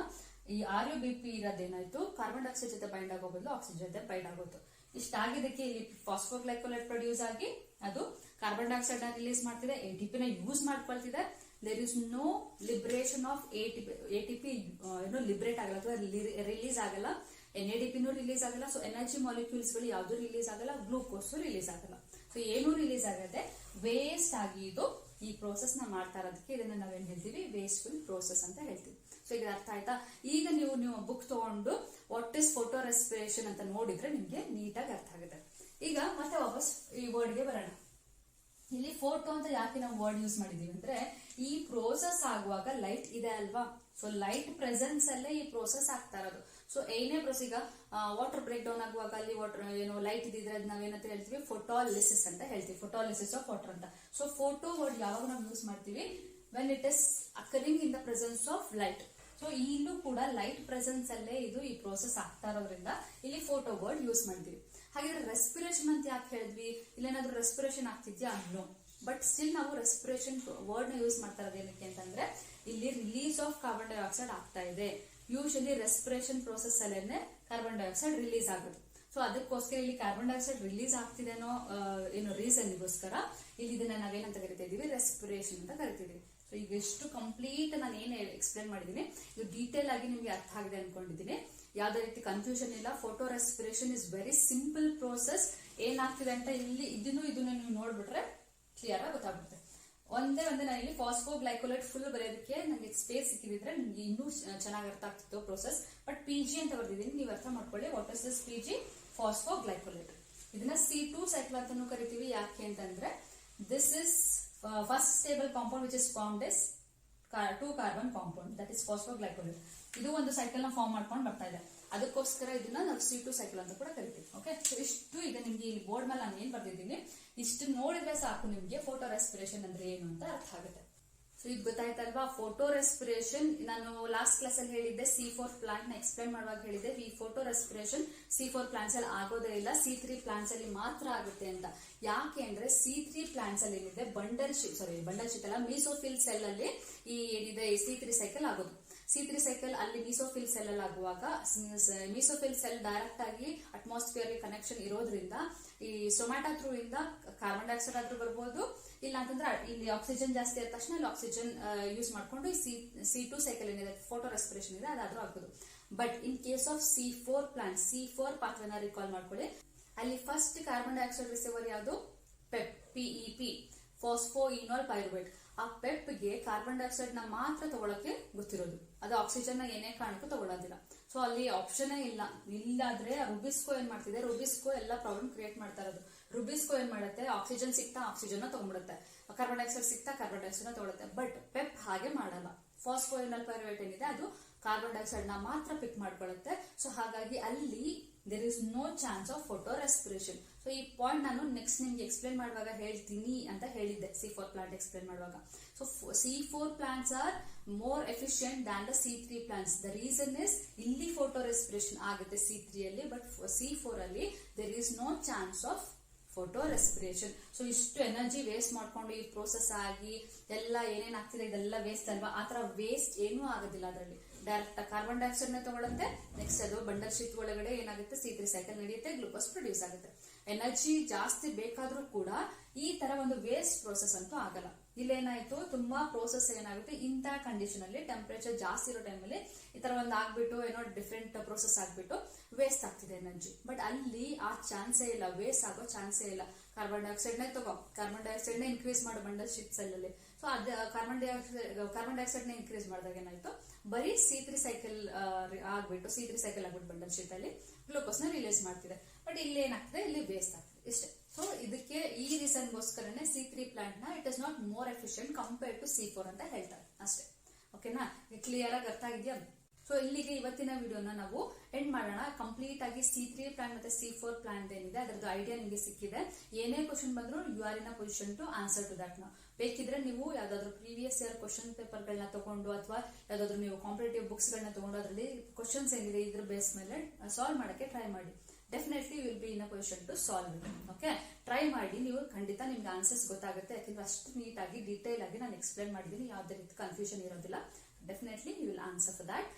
ಈ ಆರ್ ಯು ಬಿ ಪಿ ಇರೋದೇನಾಯ್ತು? ಕಾರ್ಬನ್ ಡೈಆಕ್ಸೈಡ್ ಜೊತೆ ಬೈಂಡ್ ಆಗೋ ಬದಲು ಆಕ್ಸಿಜನ್ ಜೊತೆ ಬೈಂಡ್ ಆಗೋದು ಇಷ್ಟಾಗಿದ್ದಕ್ಕೆ ಇಲ್ಲಿ ಫಾಸ್ಫೋಗ್ಲೈಕೋಲೈಟ್ ಪ್ರೊಡ್ಯೂಸ್ ಆಗಿ ಅದು ಕಾರ್ಬನ್ ಡೈಆಕ್ಸೈಡ್ನ ರಿಲೀಸ್ ಮಾಡ್ತಿದೆ. ಎ ಟಿ ಪಿನ use ಮಾಡ್ಕೊಳ್ತಿದೆ. There is no liberation of A T P A T P ಏನು ಲಿಬರೇಟ್ ಆಗಲ್ಲ ಅಥವಾ ರಿಲೀಸ್ ಆಗಲ್ಲ. ಎನ್ ಎ ಡಿ ಪಿನೂ ರಿಲೀಸ್ ಆಗಲ್ಲ. ಸೊ ಎನರ್ಜಿ ಮಾಲಿಕ್ಯೂಲ್ಸ್ಗಳು ಯಾವ್ದು ರಿಲೀಸ್ ಆಗಲ್ಲ. ಗ್ಲೂಕೋಸ್ ರಿಲೀಸ್ ಆಗಲ್ಲ. ಸೊ ಏನು ರಿಲೀಸ್ ಆಗದೆ ವೇಸ್ಟ್ ಆಗಿ ಇದು ಈ ಪ್ರೋಸೆಸ್ನ ಮಾಡ್ತಾ ಇರೋದಕ್ಕೆ ಇದನ್ನ ನಾವೇನ್ ಹೇಳ್ತೀವಿ? ವೇಸ್ಟ್ಫುಲ್ ಪ್ರೋಸೆಸ್ ಅಂತ ಹೇಳ್ತೀವಿ. ಸೊ ಈಗ ಅರ್ಥ ಆಯ್ತಾ? ಈಗ ನೀವು ನೀವು ಬುಕ್ ತಗೊಂಡು ವಾಟ್ ಇಸ್ ಫೋಟೋ ರೆಸ್ಪಿರೇಷನ್ ಅಂತ ನೋಡಿದ್ರೆ ನಿಮ್ಗೆ ನೀಟಾಗಿ ಅರ್ಥ ಆಗುತ್ತೆ. ಈಗ ಮತ್ತೆ ವಾಪಸ್ ಈ ವರ್ಡ್ಗೆ ಬರೋಣ. ಇಲ್ಲಿ ಫೋಟೋ ಅಂತ ಯಾಕೆ ನಾವು ವರ್ಡ್ ಯೂಸ್ ಮಾಡಿದೀವಿ ಅಂದ್ರೆ ಈ ಪ್ರೋಸೆಸ್ ಆಗುವಾಗ ಲೈಟ್ ಇದೆ ಅಲ್ವಾ? ಸೊ ಲೈಟ್ ಪ್ರೆಸೆನ್ಸ್ ಅಲ್ಲೇ ಈ ಪ್ರೋಸೆಸ್ ಆಗ್ತಾ ಇರೋದು. ಸೊ ಏನೇ ಪ್ರೋಸೆಸ್ ಈಗ ವಾಟರ್ ಬ್ರೇಕ್ ಡೌನ್ ಆಗುವಾಗ ಅಲ್ಲಿ ವಾಟರ್ ಏನು ಲೈಟ್ ಇದ್ರೆ ಅದ್ ನಾವೇನಂತ ಹೇಳ್ತೀವಿ? ಫೋಟೋಲಿಸಿಸ್ ಅಂತ ಹೇಳ್ತೀವಿ. ಫೋಟೋಲಿಸಿಸ್ ಆಫ್ ವಾಟರ್ ಅಂತ. ಸೊ ಫೋಟೋ ವರ್ಡ್ ಯಾವಾಗ ನಾವು ಯೂಸ್ ಮಾಡ್ತೀವಿ? When it is occurring in the presence of light so ಇಲ್ಲೂ ಕೂಡ ಲೈಟ್ ಪ್ರೆಸೆನ್ಸ್ ಅಲ್ಲೇ ಇದು ಈ ಪ್ರೋಸೆಸ್ ಆಗ್ತಾ ಇರೋದ್ರಿಂದ ಇಲ್ಲಿ ಫೋಟೋ ವರ್ಡ್ ಯೂಸ್ ಮಾಡ್ತೀವಿ. ಹಾಗಿದ್ರೆ ರೆಸ್ಪಿರೇಷನ್ ಅಂತ ಯಾಕೆ ಹೇಳಿದ್ವಿ? ಇಲ್ಲೇನಾದ್ರೂ ರೆಸ್ಪಿರೇಷನ್ ಆಗ್ತಿದ್ಯಾ ನೋ ಬಟ್ ಸ್ಟಿಲ್ ನಾವು ರೆಸ್ಪಿರೇಷನ್ ವರ್ಡ್ನ ಯೂಸ್ ಮಾಡ್ತಾ ಇರೋದು ಏನಕ್ಕೆ ಅಂತಂದ್ರೆ, ಇಲ್ಲಿ ರಿಲೀಸ್ ಆಫ್ ಕಾರ್ಬನ್ ಡೈಆಕ್ಸೈಡ್ ಆಗ್ತಾ ಇದೆ. ಯೂಶಲಿ ರೆಸ್ಪಿರೇಷನ್ ಪ್ರೋಸೆಸ್ ಅಲ್ಲೇನೆ ಕಾರ್ಬನ್ ಡೈಆಕ್ಸೈಡ್ ರಿಲೀಸ್ ಆಗೋದು. ಸೊ ಅದಕ್ಕೋಸ್ಕರ ಇಲ್ಲಿ ಕಾರ್ಬನ್ ಡೈಆಕ್ಸೈಡ್ ರಿಲೀಸ್ ಆಗ್ತಿದೆ ಅನ್ನೋ ಏನೋ ರೀಸನ್ ರೀಸನ್ಗೋಸ್ಕರ ಇಲ್ಲಿ ಇದನ್ನ ನಾವೇನಂತ ಕರಿತಾ ಇದೀವಿ? ರೆಸ್ಪಿರೇಷನ್ ಅಂತ ಕರಿತಿದೀವಿ ಸೊ ಈಗ ಎಷ್ಟು ಕಂಪ್ಲೀಟ್ ನಾನು ಏನು ಎಕ್ಸ್ಪ್ಲೇನ್ ಮಾಡಿದ್ದೀನಿ ಇದು ಡೀಟೇಲ್ ಆಗಿ ನಿಮಗೆ ಅರ್ಥ ಆಗಿದೆ ಅನ್ಕೊಂಡಿದ್ದೀನಿ ಯಾವ್ದೇ ರೀತಿ ಕನ್ಫ್ಯೂಷನ್ ಇಲ್ಲ. Photorespiration is very simple process ಏನಾಗ್ತಿದೆ ಅಂತ ಇಲ್ಲಿ ಇದನ್ನು ಇದನ್ನ ನೀವು ನೋಡ್ಬಿಟ್ರೆ ಕ್ಲಿಯರ್ ಆಗಿ ಗೊತ್ತಾಗುತ್ತೆ ಒಂದೇ ಒಂದೇ ನಾನು ಇಲ್ಲಿ ಫಾಸ್ಫೋ ಗ್ಲೈಕೋಲೈಟ್ ಫುಲ್ ಬರೆಯೋದಕ್ಕೆ ನನಗೆ ಸ್ಪೇಸ್ ಸಿಕ್ಕಿದ್ರೆ ನಿಮ್ಗೆ ಇನ್ನೂ ಚೆನ್ನಾಗಿ ಅರ್ಥ ಆಗ್ತಿತ್ತು ಪ್ರೋಸೆಸ್ ಬಟ್ ಪಿ ಜಿ ಅಂತ ಬರ್ದಿದ್ದೀನಿ, ನೀವು ಅರ್ಥ ಮಾಡ್ಕೊಳ್ಳಿ. What is this P G phosphoglycolate ಇದನ್ನ ಸಿ ಟು ಸೈಕ್ಲ್ ಅಂತಾನು ಕರಿತೀವಿ. ಯಾಕೆ ಅಂತಂದ್ರೆ this is first stable compound which is formed is two carbon compound that is phosphoglycolate ಇದು ಒಂದು ಸೈಕಲ್ನ ಫಾರ್ಮ್ ಮಾಡ್ಕೊಂಡು ಬರ್ತಾ ಇದೆ. ಅದಕ್ಕೋಸ್ಕರ ಇದನ್ನ ನಾವು ಸಿ ಟು ಸೈಕಲ್ ಅಂತ ಕೂಡ ಕರಿತೀವಿ ಓಕೆ ಸೊ ಇಷ್ಟು ಈಗ ನಿಮ್ಗೆ ಇಲ್ಲಿ ಬೋರ್ಡ್ ಮೇಲೆ ನಾನು ಏನ್ ಬರ್ದಿದ್ದೀನಿ? ಇಷ್ಟು ನೋಡಿದ್ರೆ ಸಾಕು ನಿಮ್ಗೆ ಫೋಟೋ ರೆಸ್ಪಿರೇಷನ್ ಅಂದ್ರೆ ಏನು ಅಂತ ಅರ್ಥ ಆಗುತ್ತೆ. ಸೊ ಇದು ಗೊತ್ತಾಯ್ತಲ್ವಾ? ಫೋಟೋ ರೆಸ್ಪಿರೇಷನ್ ನಾನು ಲಾಸ್ಟ್ ಕ್ಲಾಸ್ ಅಲ್ಲಿ ಹೇಳಿದ್ದೆ ಸಿ ಫೋರ್ ಪ್ಲಾಂಟ್ನ ಎಕ್ಸ್ಪ್ಲೈನ್ ಮಾಡುವಾಗ ಹೇಳಿದ್ದೆ, ಈ photo respiration C four plants ಅಲ್ಲಿ ಆಗೋದೇ ಇಲ್ಲ ಸಿ ತ್ರೀ ಪ್ಲಾಂಟ್ಸ್ ಅಲ್ಲಿ ಮಾತ್ರ ಆಗುತ್ತೆ ಅಂತ. ಯಾಕೆ ಅಂದ್ರೆ ಸಿ ತ್ರೀ ಪ್ಲಾಂಟ್ಸ್ ಅಲ್ಲಿ ಏನಿದೆ bundle sheath sorry bundle sheath ಅಲ್ಲ ಮೀಸೋಫಿಲ್ ಸೆಲ್ ಅಲ್ಲಿ ಈ ಏನಿದೆ ಸಿ ತ್ರೀ ಸೈಕಲ್ ಆಗೋದು. ಸಿ ತ್ರೀ ಸೈಕಲ್ ಅಲ್ಲಿ ಮೀಸೋಫಿಲ್ ಸೆಲ್ ಅಲ್ಲಿ ಆಗುವಾಗ ಮೀಸೋಫಿಲ್ ಸೆಲ್ ಡೈರೆಕ್ಟ್ ಆಗಿ ಅಟ್ಮಾಸ್ಫಿಯರ್ ಕನೆಕ್ಷನ್ ಇರೋದ್ರಿಂದ, ಈ ಸೊಮ್ಯಾಟೋ ಥ್ರೂ ಇಂದ ಕಾರ್ಬನ್ ಡೈಆಕ್ಸೈಡ್ ಆದ್ರೂ ಬರ್ಬೋದು ಇಲ್ಲ ಅಂತಂದ್ರೆ ಇಲ್ಲಿ ಆಕ್ಸಿಜನ್ ಜಾಸ್ತಿ ಆದ ತಕ್ಷಣ ಅಲ್ಲಿ ಆಕ್ಸಿಜನ್ ಯೂಸ್ ಮಾಡ್ಕೊಂಡು ಸಿ ಸಿ ಟು ಸೈಕಲ್ ಏನಿದೆ ಫೋಟೋ ರೆಸ್ಪಿರೇಷನ್ ಇದೆ, ಅದಾದ್ರೂ ಆಗ್ಬೋದು. But in case of C four plant C four ಪಾತ್ವನ recall ಮಾಡ್ಕೊಳ್ಳಿ. ಅಲ್ಲಿ ಫಸ್ಟ್ ಕಾರ್ಬನ್ ಡೈಆಕ್ಸೈಡ್ ರಿಸೀವರ್ ಯಾವುದು? PEP P E P phospho enol pyruvate ಆ ಪೆಪ್ಗೆ ಕಾರ್ಬನ್ ಡೈಆಕ್ಸೈಡ್ನ ಮಾತ್ರ ತಗೊಳಕ್ಕೆ ಗೊತ್ತಿರೋದು. ಅದು ಆಕ್ಸಿಜನ್ ಏನೇ ಕಾರಣಕ್ಕೂ ತಗೊಳ್ಳೋದಿಲ್ಲ ಸೊ ಅಲ್ಲಿ ಆಪ್ಷನ್ ಇಲ್ಲ. ಇಲ್ಲಾದ್ರೆ ರುಬಿಸ್ಕೋ ಏನ್ ಮಾಡ್ತಿದೆ? ರುಬಿಸ್ಕೋ ಎಲ್ಲ ಪ್ರಾಬ್ಲಮ್ ಕ್ರಿಯೇಟ್ ಮಾಡ್ತಾ ಇರೋದು. ರುಬಿಸ್ಕೋ ಏನ್ ಮಾಡುತ್ತೆ? ಆಕ್ಸಿಜನ್ ಸಿಗ್ತಾ ಆಕ್ಸಿಜನ್ ತಗೊಂಡ್ಬಿಡುತ್ತೆ. ಕಾರ್ಬನ್ ಡೈಆಕ್ಸೈಡ್ ಸಿಗ್ತಾ ಕಾರ್ಬನ್ ಡೈಆಕ್ಸೈಡ್ ತಗೊಳುತ್ತೆ. ಬಟ್ ಪೆಪ್ ಹಾಗೆ ಮಾಡಲ್ಲ. ಫಾಸ್ಫೋಯಿನಲ್ ಪೈರುವೇಟ್ ಏನಿದೆ, ಅದು ಕಾರ್ಬನ್ ಡೈಆಕ್ಸೈಡ್ನ ಮಾತ್ರ ಪಿಕ್ ಮಾಡ್ಕೊಳ್ಳುತ್ತೆ ಸೊ ಹಾಗಾಗಿ ಅಲ್ಲಿ there is no chance of photorespiration so ಈ ಪಾಯಿಂಟ್ ನಾನು ನೆಕ್ಸ್ಟ್ ನಿಮ್ಗೆ ಎಕ್ಸ್ಪ್ಲೇನ್ ಮಾಡುವಾಗ ಹೇಳ್ತೀನಿ ಅಂತ ಹೇಳಿದ್ದೆ. ಸಿ ಫೋರ್ ಪ್ಲಾಂಟ್ ಎಕ್ಸ್ಪ್ಲೇನ್ ಮಾಡುವಾಗ. So C four plants are more efficient than the C three plants the reason is ಇಲ್ಲಿ ಫೋಟೋ ರೆಸ್ಪಿರೇಷನ್ ಆಗುತ್ತೆ ಸಿ ತ್ರೀ ಅಲ್ಲಿ ಬಟ್ ಸಿ ಫೋರ್ ಅಲ್ಲಿ there is no chance of photorespiration so ಇಷ್ಟು energy waste ಮಾಡ್ಕೊಂಡು ಈ process ಆಗಿ ಎಲ್ಲ ಏನೇನು ಆಗ್ತಿದೆ ಇದೆಲ್ಲ ವೇಸ್ಟ್ ಅಲ್ವಾ? ಆ ತರ ವೇಸ್ಟ್ ಏನೂ ಆಗೋದಿಲ್ಲ ಅದರಲ್ಲಿ. ಡೈರೆಕ್ಟ್ ಕಾರ್ಬನ್ ಡೈಆಕ್ಸೈಡ್ನ ತಗೊಳ್ಳುತ್ತೆ ನೆಕ್ಸ್ಟ್ ಅದು ಬಂಡಲ್ ಶೀತ್ ಒಳಗಡೆ ಏನಾಗುತ್ತೆ? ಸಿ ತ್ರೀ ಸೈಕಲ್ ನಡೆಯುತ್ತೆ ಗ್ಲೂಕೋಸ್ ಪ್ರೊಡ್ಯೂಸ್ ಆಗುತ್ತೆ. ಎನರ್ಜಿ ಜಾಸ್ತಿ ಬೇಕಾದ್ರೂ ಕೂಡ ಈ ತರ ಒಂದು ವೇಸ್ಟ್ ಪ್ರೋಸೆಸ್ ಅಂತೂ ಆಗಲ್ಲ. ಇಲ್ಲೇನಾಯ್ತು? ತುಂಬಾ ಪ್ರೋಸೆಸ್ ಏನಾಗುತ್ತೆ? ಇಂಥ ಕಂಡೀಷನ್ ಅಲ್ಲಿ ಟೆಂಪರೇಚರ್ ಜಾಸ್ತಿ ಇರೋ ಟೈಮಲ್ಲಿ ಈ ತರ ಒಂದು ಆಗ್ಬಿಟ್ಟು, ಏನೋ ಡಿಫ್ರೆಂಟ್ ಪ್ರೋಸೆಸ್ ಆಗ್ಬಿಟ್ಟು ವೇಸ್ಟ್ ಆಗ್ತಿದೆ ಎನರ್ಜಿ ಬಟ್ ಅಲ್ಲಿ ಆ ಚಾನ್ಸೇ ಇಲ್ಲ. ವೇಸ್ಟ್ ಆಗೋ ಚಾನ್ಸೇ ಇಲ್ಲ. ಕಾರ್ಬನ್ ಡೈಆಕ್ಸೈಡ್ ನೇ ತಗೋ. ಕಾರ್ಬನ್ ಡೈಆಕ್ಸೈಡ್ನ ಇನ್ಕ್ರೀಸ್ ಮಾಡೋ ಬಂಡಲ್ ಶಿಪ್ ಸೆಲ್ ಅಲ್ಲಿ. ಸೊ ಅದ ಕಾರ್ಬನ್ ಡೈಆಕ್ಸೈಡ್ ಕಾರ್ಬನ್ ಡೈಆಕ್ಸೈಡ್ನ ಇನ್ಕ್ರೀಸ್ ಮಾಡಿದಾಗ ಏನಾಯ್ತು? ಬರೀ ಸಿ ತ್ರೀ ಸೈಕಲ್ ಆಗ್ಬಿಟ್ಟು ಸಿ ತ್ರೀ ಸೈಕಲ್ ಆಗ್ಬಿಟ್ಟು ಬಂಡಲ್ ಶೀಟ್ ಅಲ್ಲಿ ಗ್ಲೂಕೋಸ್ನ ರಿಲೀಸ್ ಮಾಡ್ತಿದೆ. ಬಟ್ ಇಲ್ಲಿ ಏನಾಗ್ತದೆ? ಇಲ್ಲಿ ವೇಸ್ಟ್ ಆಗ್ತದೆ. ಇಷ್ಟೇ. ಸೊ ಇದಕ್ಕೆ ಈ ರೀಸನ್ಗೋಸ್ಕರನೇ C three ಪ್ಲಾಂಟ್ನ it is not more efficient compare to C four ಅಂತ ಹೇಳ್ತಾರೆ. ಅಷ್ಟೇ. ಓಕೆನಾ ಕ್ಲಿಯರ್ ಆಗಿ ಅರ್ಥ ಆಗಿದೆಯಾ? ಸೊ ಇಲ್ಲಿಗೆ ಇವತ್ತಿನ ವಿಡಿಯೋನ ನಾವು ಎಂಡ್ ಮಾಡೋಣ. ಕಂಪ್ಲೀಟ್ ಆಗಿ ಸಿ ತ್ರೀ ಪ್ಲಾನ್ ಮತ್ತೆ ಸಿ ಫೋರ್ ಪ್ಲಾನ್ ಏನಿದೆ, ಅದರದ್ದು ಐಡಿಯಾ ನಿಮಗೆ ಸಿಕ್ಕಿದೆ. ಏನೇ ಕ್ವಶನ್ ಬಂದ್ರು you are in a position to answer to that ನಾವು ಬೇಕಿದ್ರೆ ನೀವು ಯಾವ್ದಾದ್ರು ಪ್ರೀವಿಯಸ್ ಇಯರ್ ಕ್ವಶನ್ ಪೇಪರ್ ಗಳನ್ನ ತಗೊಂಡು ಅಥವಾ ಯಾವ್ದಾದ್ರು ನೀವು ಕಾಂಪಿಟೇಟಿವ್ ಬುಕ್ಸ್ ಗಳನ್ನ ತಗೊಂಡು ಅದರಲ್ಲಿ ಕ್ವಶನ್ಸ್ ಏನಿದೆ ಇದ್ರ ಬೇಸ್ ಮೇಲೆ ಸಾಲ್ವ್ ಮಾಡಕ್ಕೆ ಟ್ರೈ ಮಾಡಿ. Definitely will be in a position to solve it okay try ಮಾಡಿ, ನೀವು ಖಂಡಿತ ನಿಮ್ಗೆ ಆನ್ಸರ್ಸ್ ಗೊತ್ತಾಗುತ್ತೆ. ಯಾಕಂದ್ರೆ ಅಷ್ಟು ನೀಟಾಗಿ ಡೀಟೇಲ್ ಆಗಿ ನಾನು ಎಕ್ಸ್ಪ್ಲೈನ್ ಮಾಡಿದ್ದೀನಿ ಯಾವುದೇ ರೀತಿ ಕನ್ಫ್ಯೂಷನ್ ಇರೋದಿಲ್ಲ. Definitely you will answer for that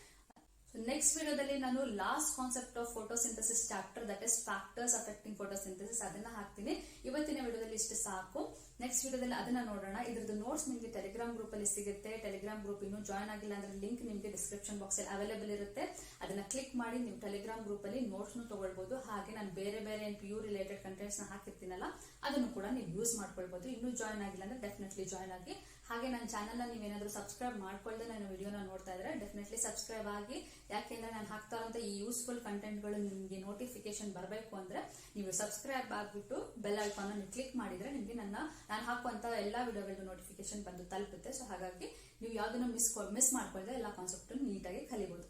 next ವಿಡಿಯೋದಲ್ಲಿ ನಾನು last concept of photosynthesis chapter that is factors affecting photosynthesis ಅದನ್ನ ಹಾಕ್ತೀನಿ. ಇವತ್ತಿನ ವಿಡಿಯೋದಲ್ಲಿ ಇಷ್ಟು ಸಾಕು. ನೆಕ್ಸ್ಟ್ ವಿಡಿಯೋದಲ್ಲಿ ಅದನ್ನ ನೋಡೋಣ. ಇದ್ರದ್ದು ನೋಟ್ಸ್ ನಿಮಗೆ ಟೆಲಿಗ್ರಾಮ್ ಗ್ರೂಪ್ ಅಲ್ಲಿ ಸಿಗುತ್ತೆ. ಟೆಲಿಗ್ರಾಮ್ ಗ್ರೂಪ್ ಇನ್ನೂ ಜಾಯ್ನ್ ಆಗಿಲ್ಲ ಅಂದ್ರೆ ಲಿಂಕ್ ನಿಮಗೆ ಡಿಸ್ಕ್ರಿಪ್ಷನ್ ಬಾಕ್ಸ್ ಅಲ್ಲಿ ಅವೈಲೇಬಲ್ ಇರುತ್ತೆ. ಅದನ್ನ ಕ್ಲಿಕ್ ಮಾಡಿ ನೀವು ಟೆಲಿಗ್ರಾಮ್ ಗ್ರೂಪ್ ಅಲ್ಲಿ ನೋಟ್ಸ್ ತಗೊಳ್ಬಹುದು ಹಾಗೆ ನಾನು ಬೇರೆ ಬೇರೆ ಪಿ ಯು ರಿಲೇಟೆಡ್ ಕಂಟೆಂಟ್ಸ್ನ ಹಾಕಿರ್ತೀನಲ್ಲ, ಅದನ್ನು ಕೂಡ ನೀವು ಯೂಸ್ ಮಾಡ್ಕೊಳ್ಬಹುದು ಇನ್ನೂ ಜಾಯ್ನ್ ಆಗಿಲ್ಲ ಅಂದ್ರೆ ಡೆಫಿನೆಟ್ಲಿ ಜಾಯ್ನ್ ಆಗಿ ಹಾಗೆ ನನ್ನ ಚಾನಲ್ ನೀವೇನಾದರೂ ಸಬ್ಸ್ಕ್ರೈಬ್ ಮಾಡ್ಕೊಳ್ಳದೆ ನನ್ನ ವಿಡಿಯೋನ ನೋಡ್ತಾ ಇದ್ರೆ ಡೆಫಿನೆಟ್ಲಿ ಸಬ್ಸ್ಕ್ರೈಬ್ ಆಗಿ. ಯಾಕೆಂದ್ರೆ ನಾನು ಹಾಕ್ತಾ ಇರೋಂಥ ಈ ಯೂಸ್ಫುಲ್ ಕಂಟೆಂಟ್ಗಳು ನಿಮಗೆ ನೋಟಿಫಿಕೇಶನ್ ಬರಬೇಕು ಅಂದ್ರೆ ನೀವು ಸಬ್ಸ್ಕ್ರೈಬ್ ಆಗಿಬಿಟ್ಟು ಬೆಲ್ ಐಕಾನ್ ನೀವು ಕ್ಲಿಕ್ ಮಾಡಿದ್ರೆ ನಿಮಗೆ ನನ್ನ, ನಾನು ಹಾಕುವಂಥ ಎಲ್ಲಾ ವಿಡಿಯೋಗಳದ್ದು ನೋಟಿಫಿಕೇಶನ್ ಬಂದು ತಲುಪುತ್ತೆ. ಸೊ ಹಾಗಾಗಿ ನೀವು ಯಾವುದನ್ನು ಮಿಸ್ ಮಿಸ್ ಮಾಡ್ಕೊಳ್ಳದೆ ಎಲ್ಲ ಕಾನ್ಸೆಪ್ಟ್ ನೀಟಾಗಿ ಕಲಿಬೋದು.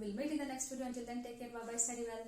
Will meet in the next video until then take care bye study well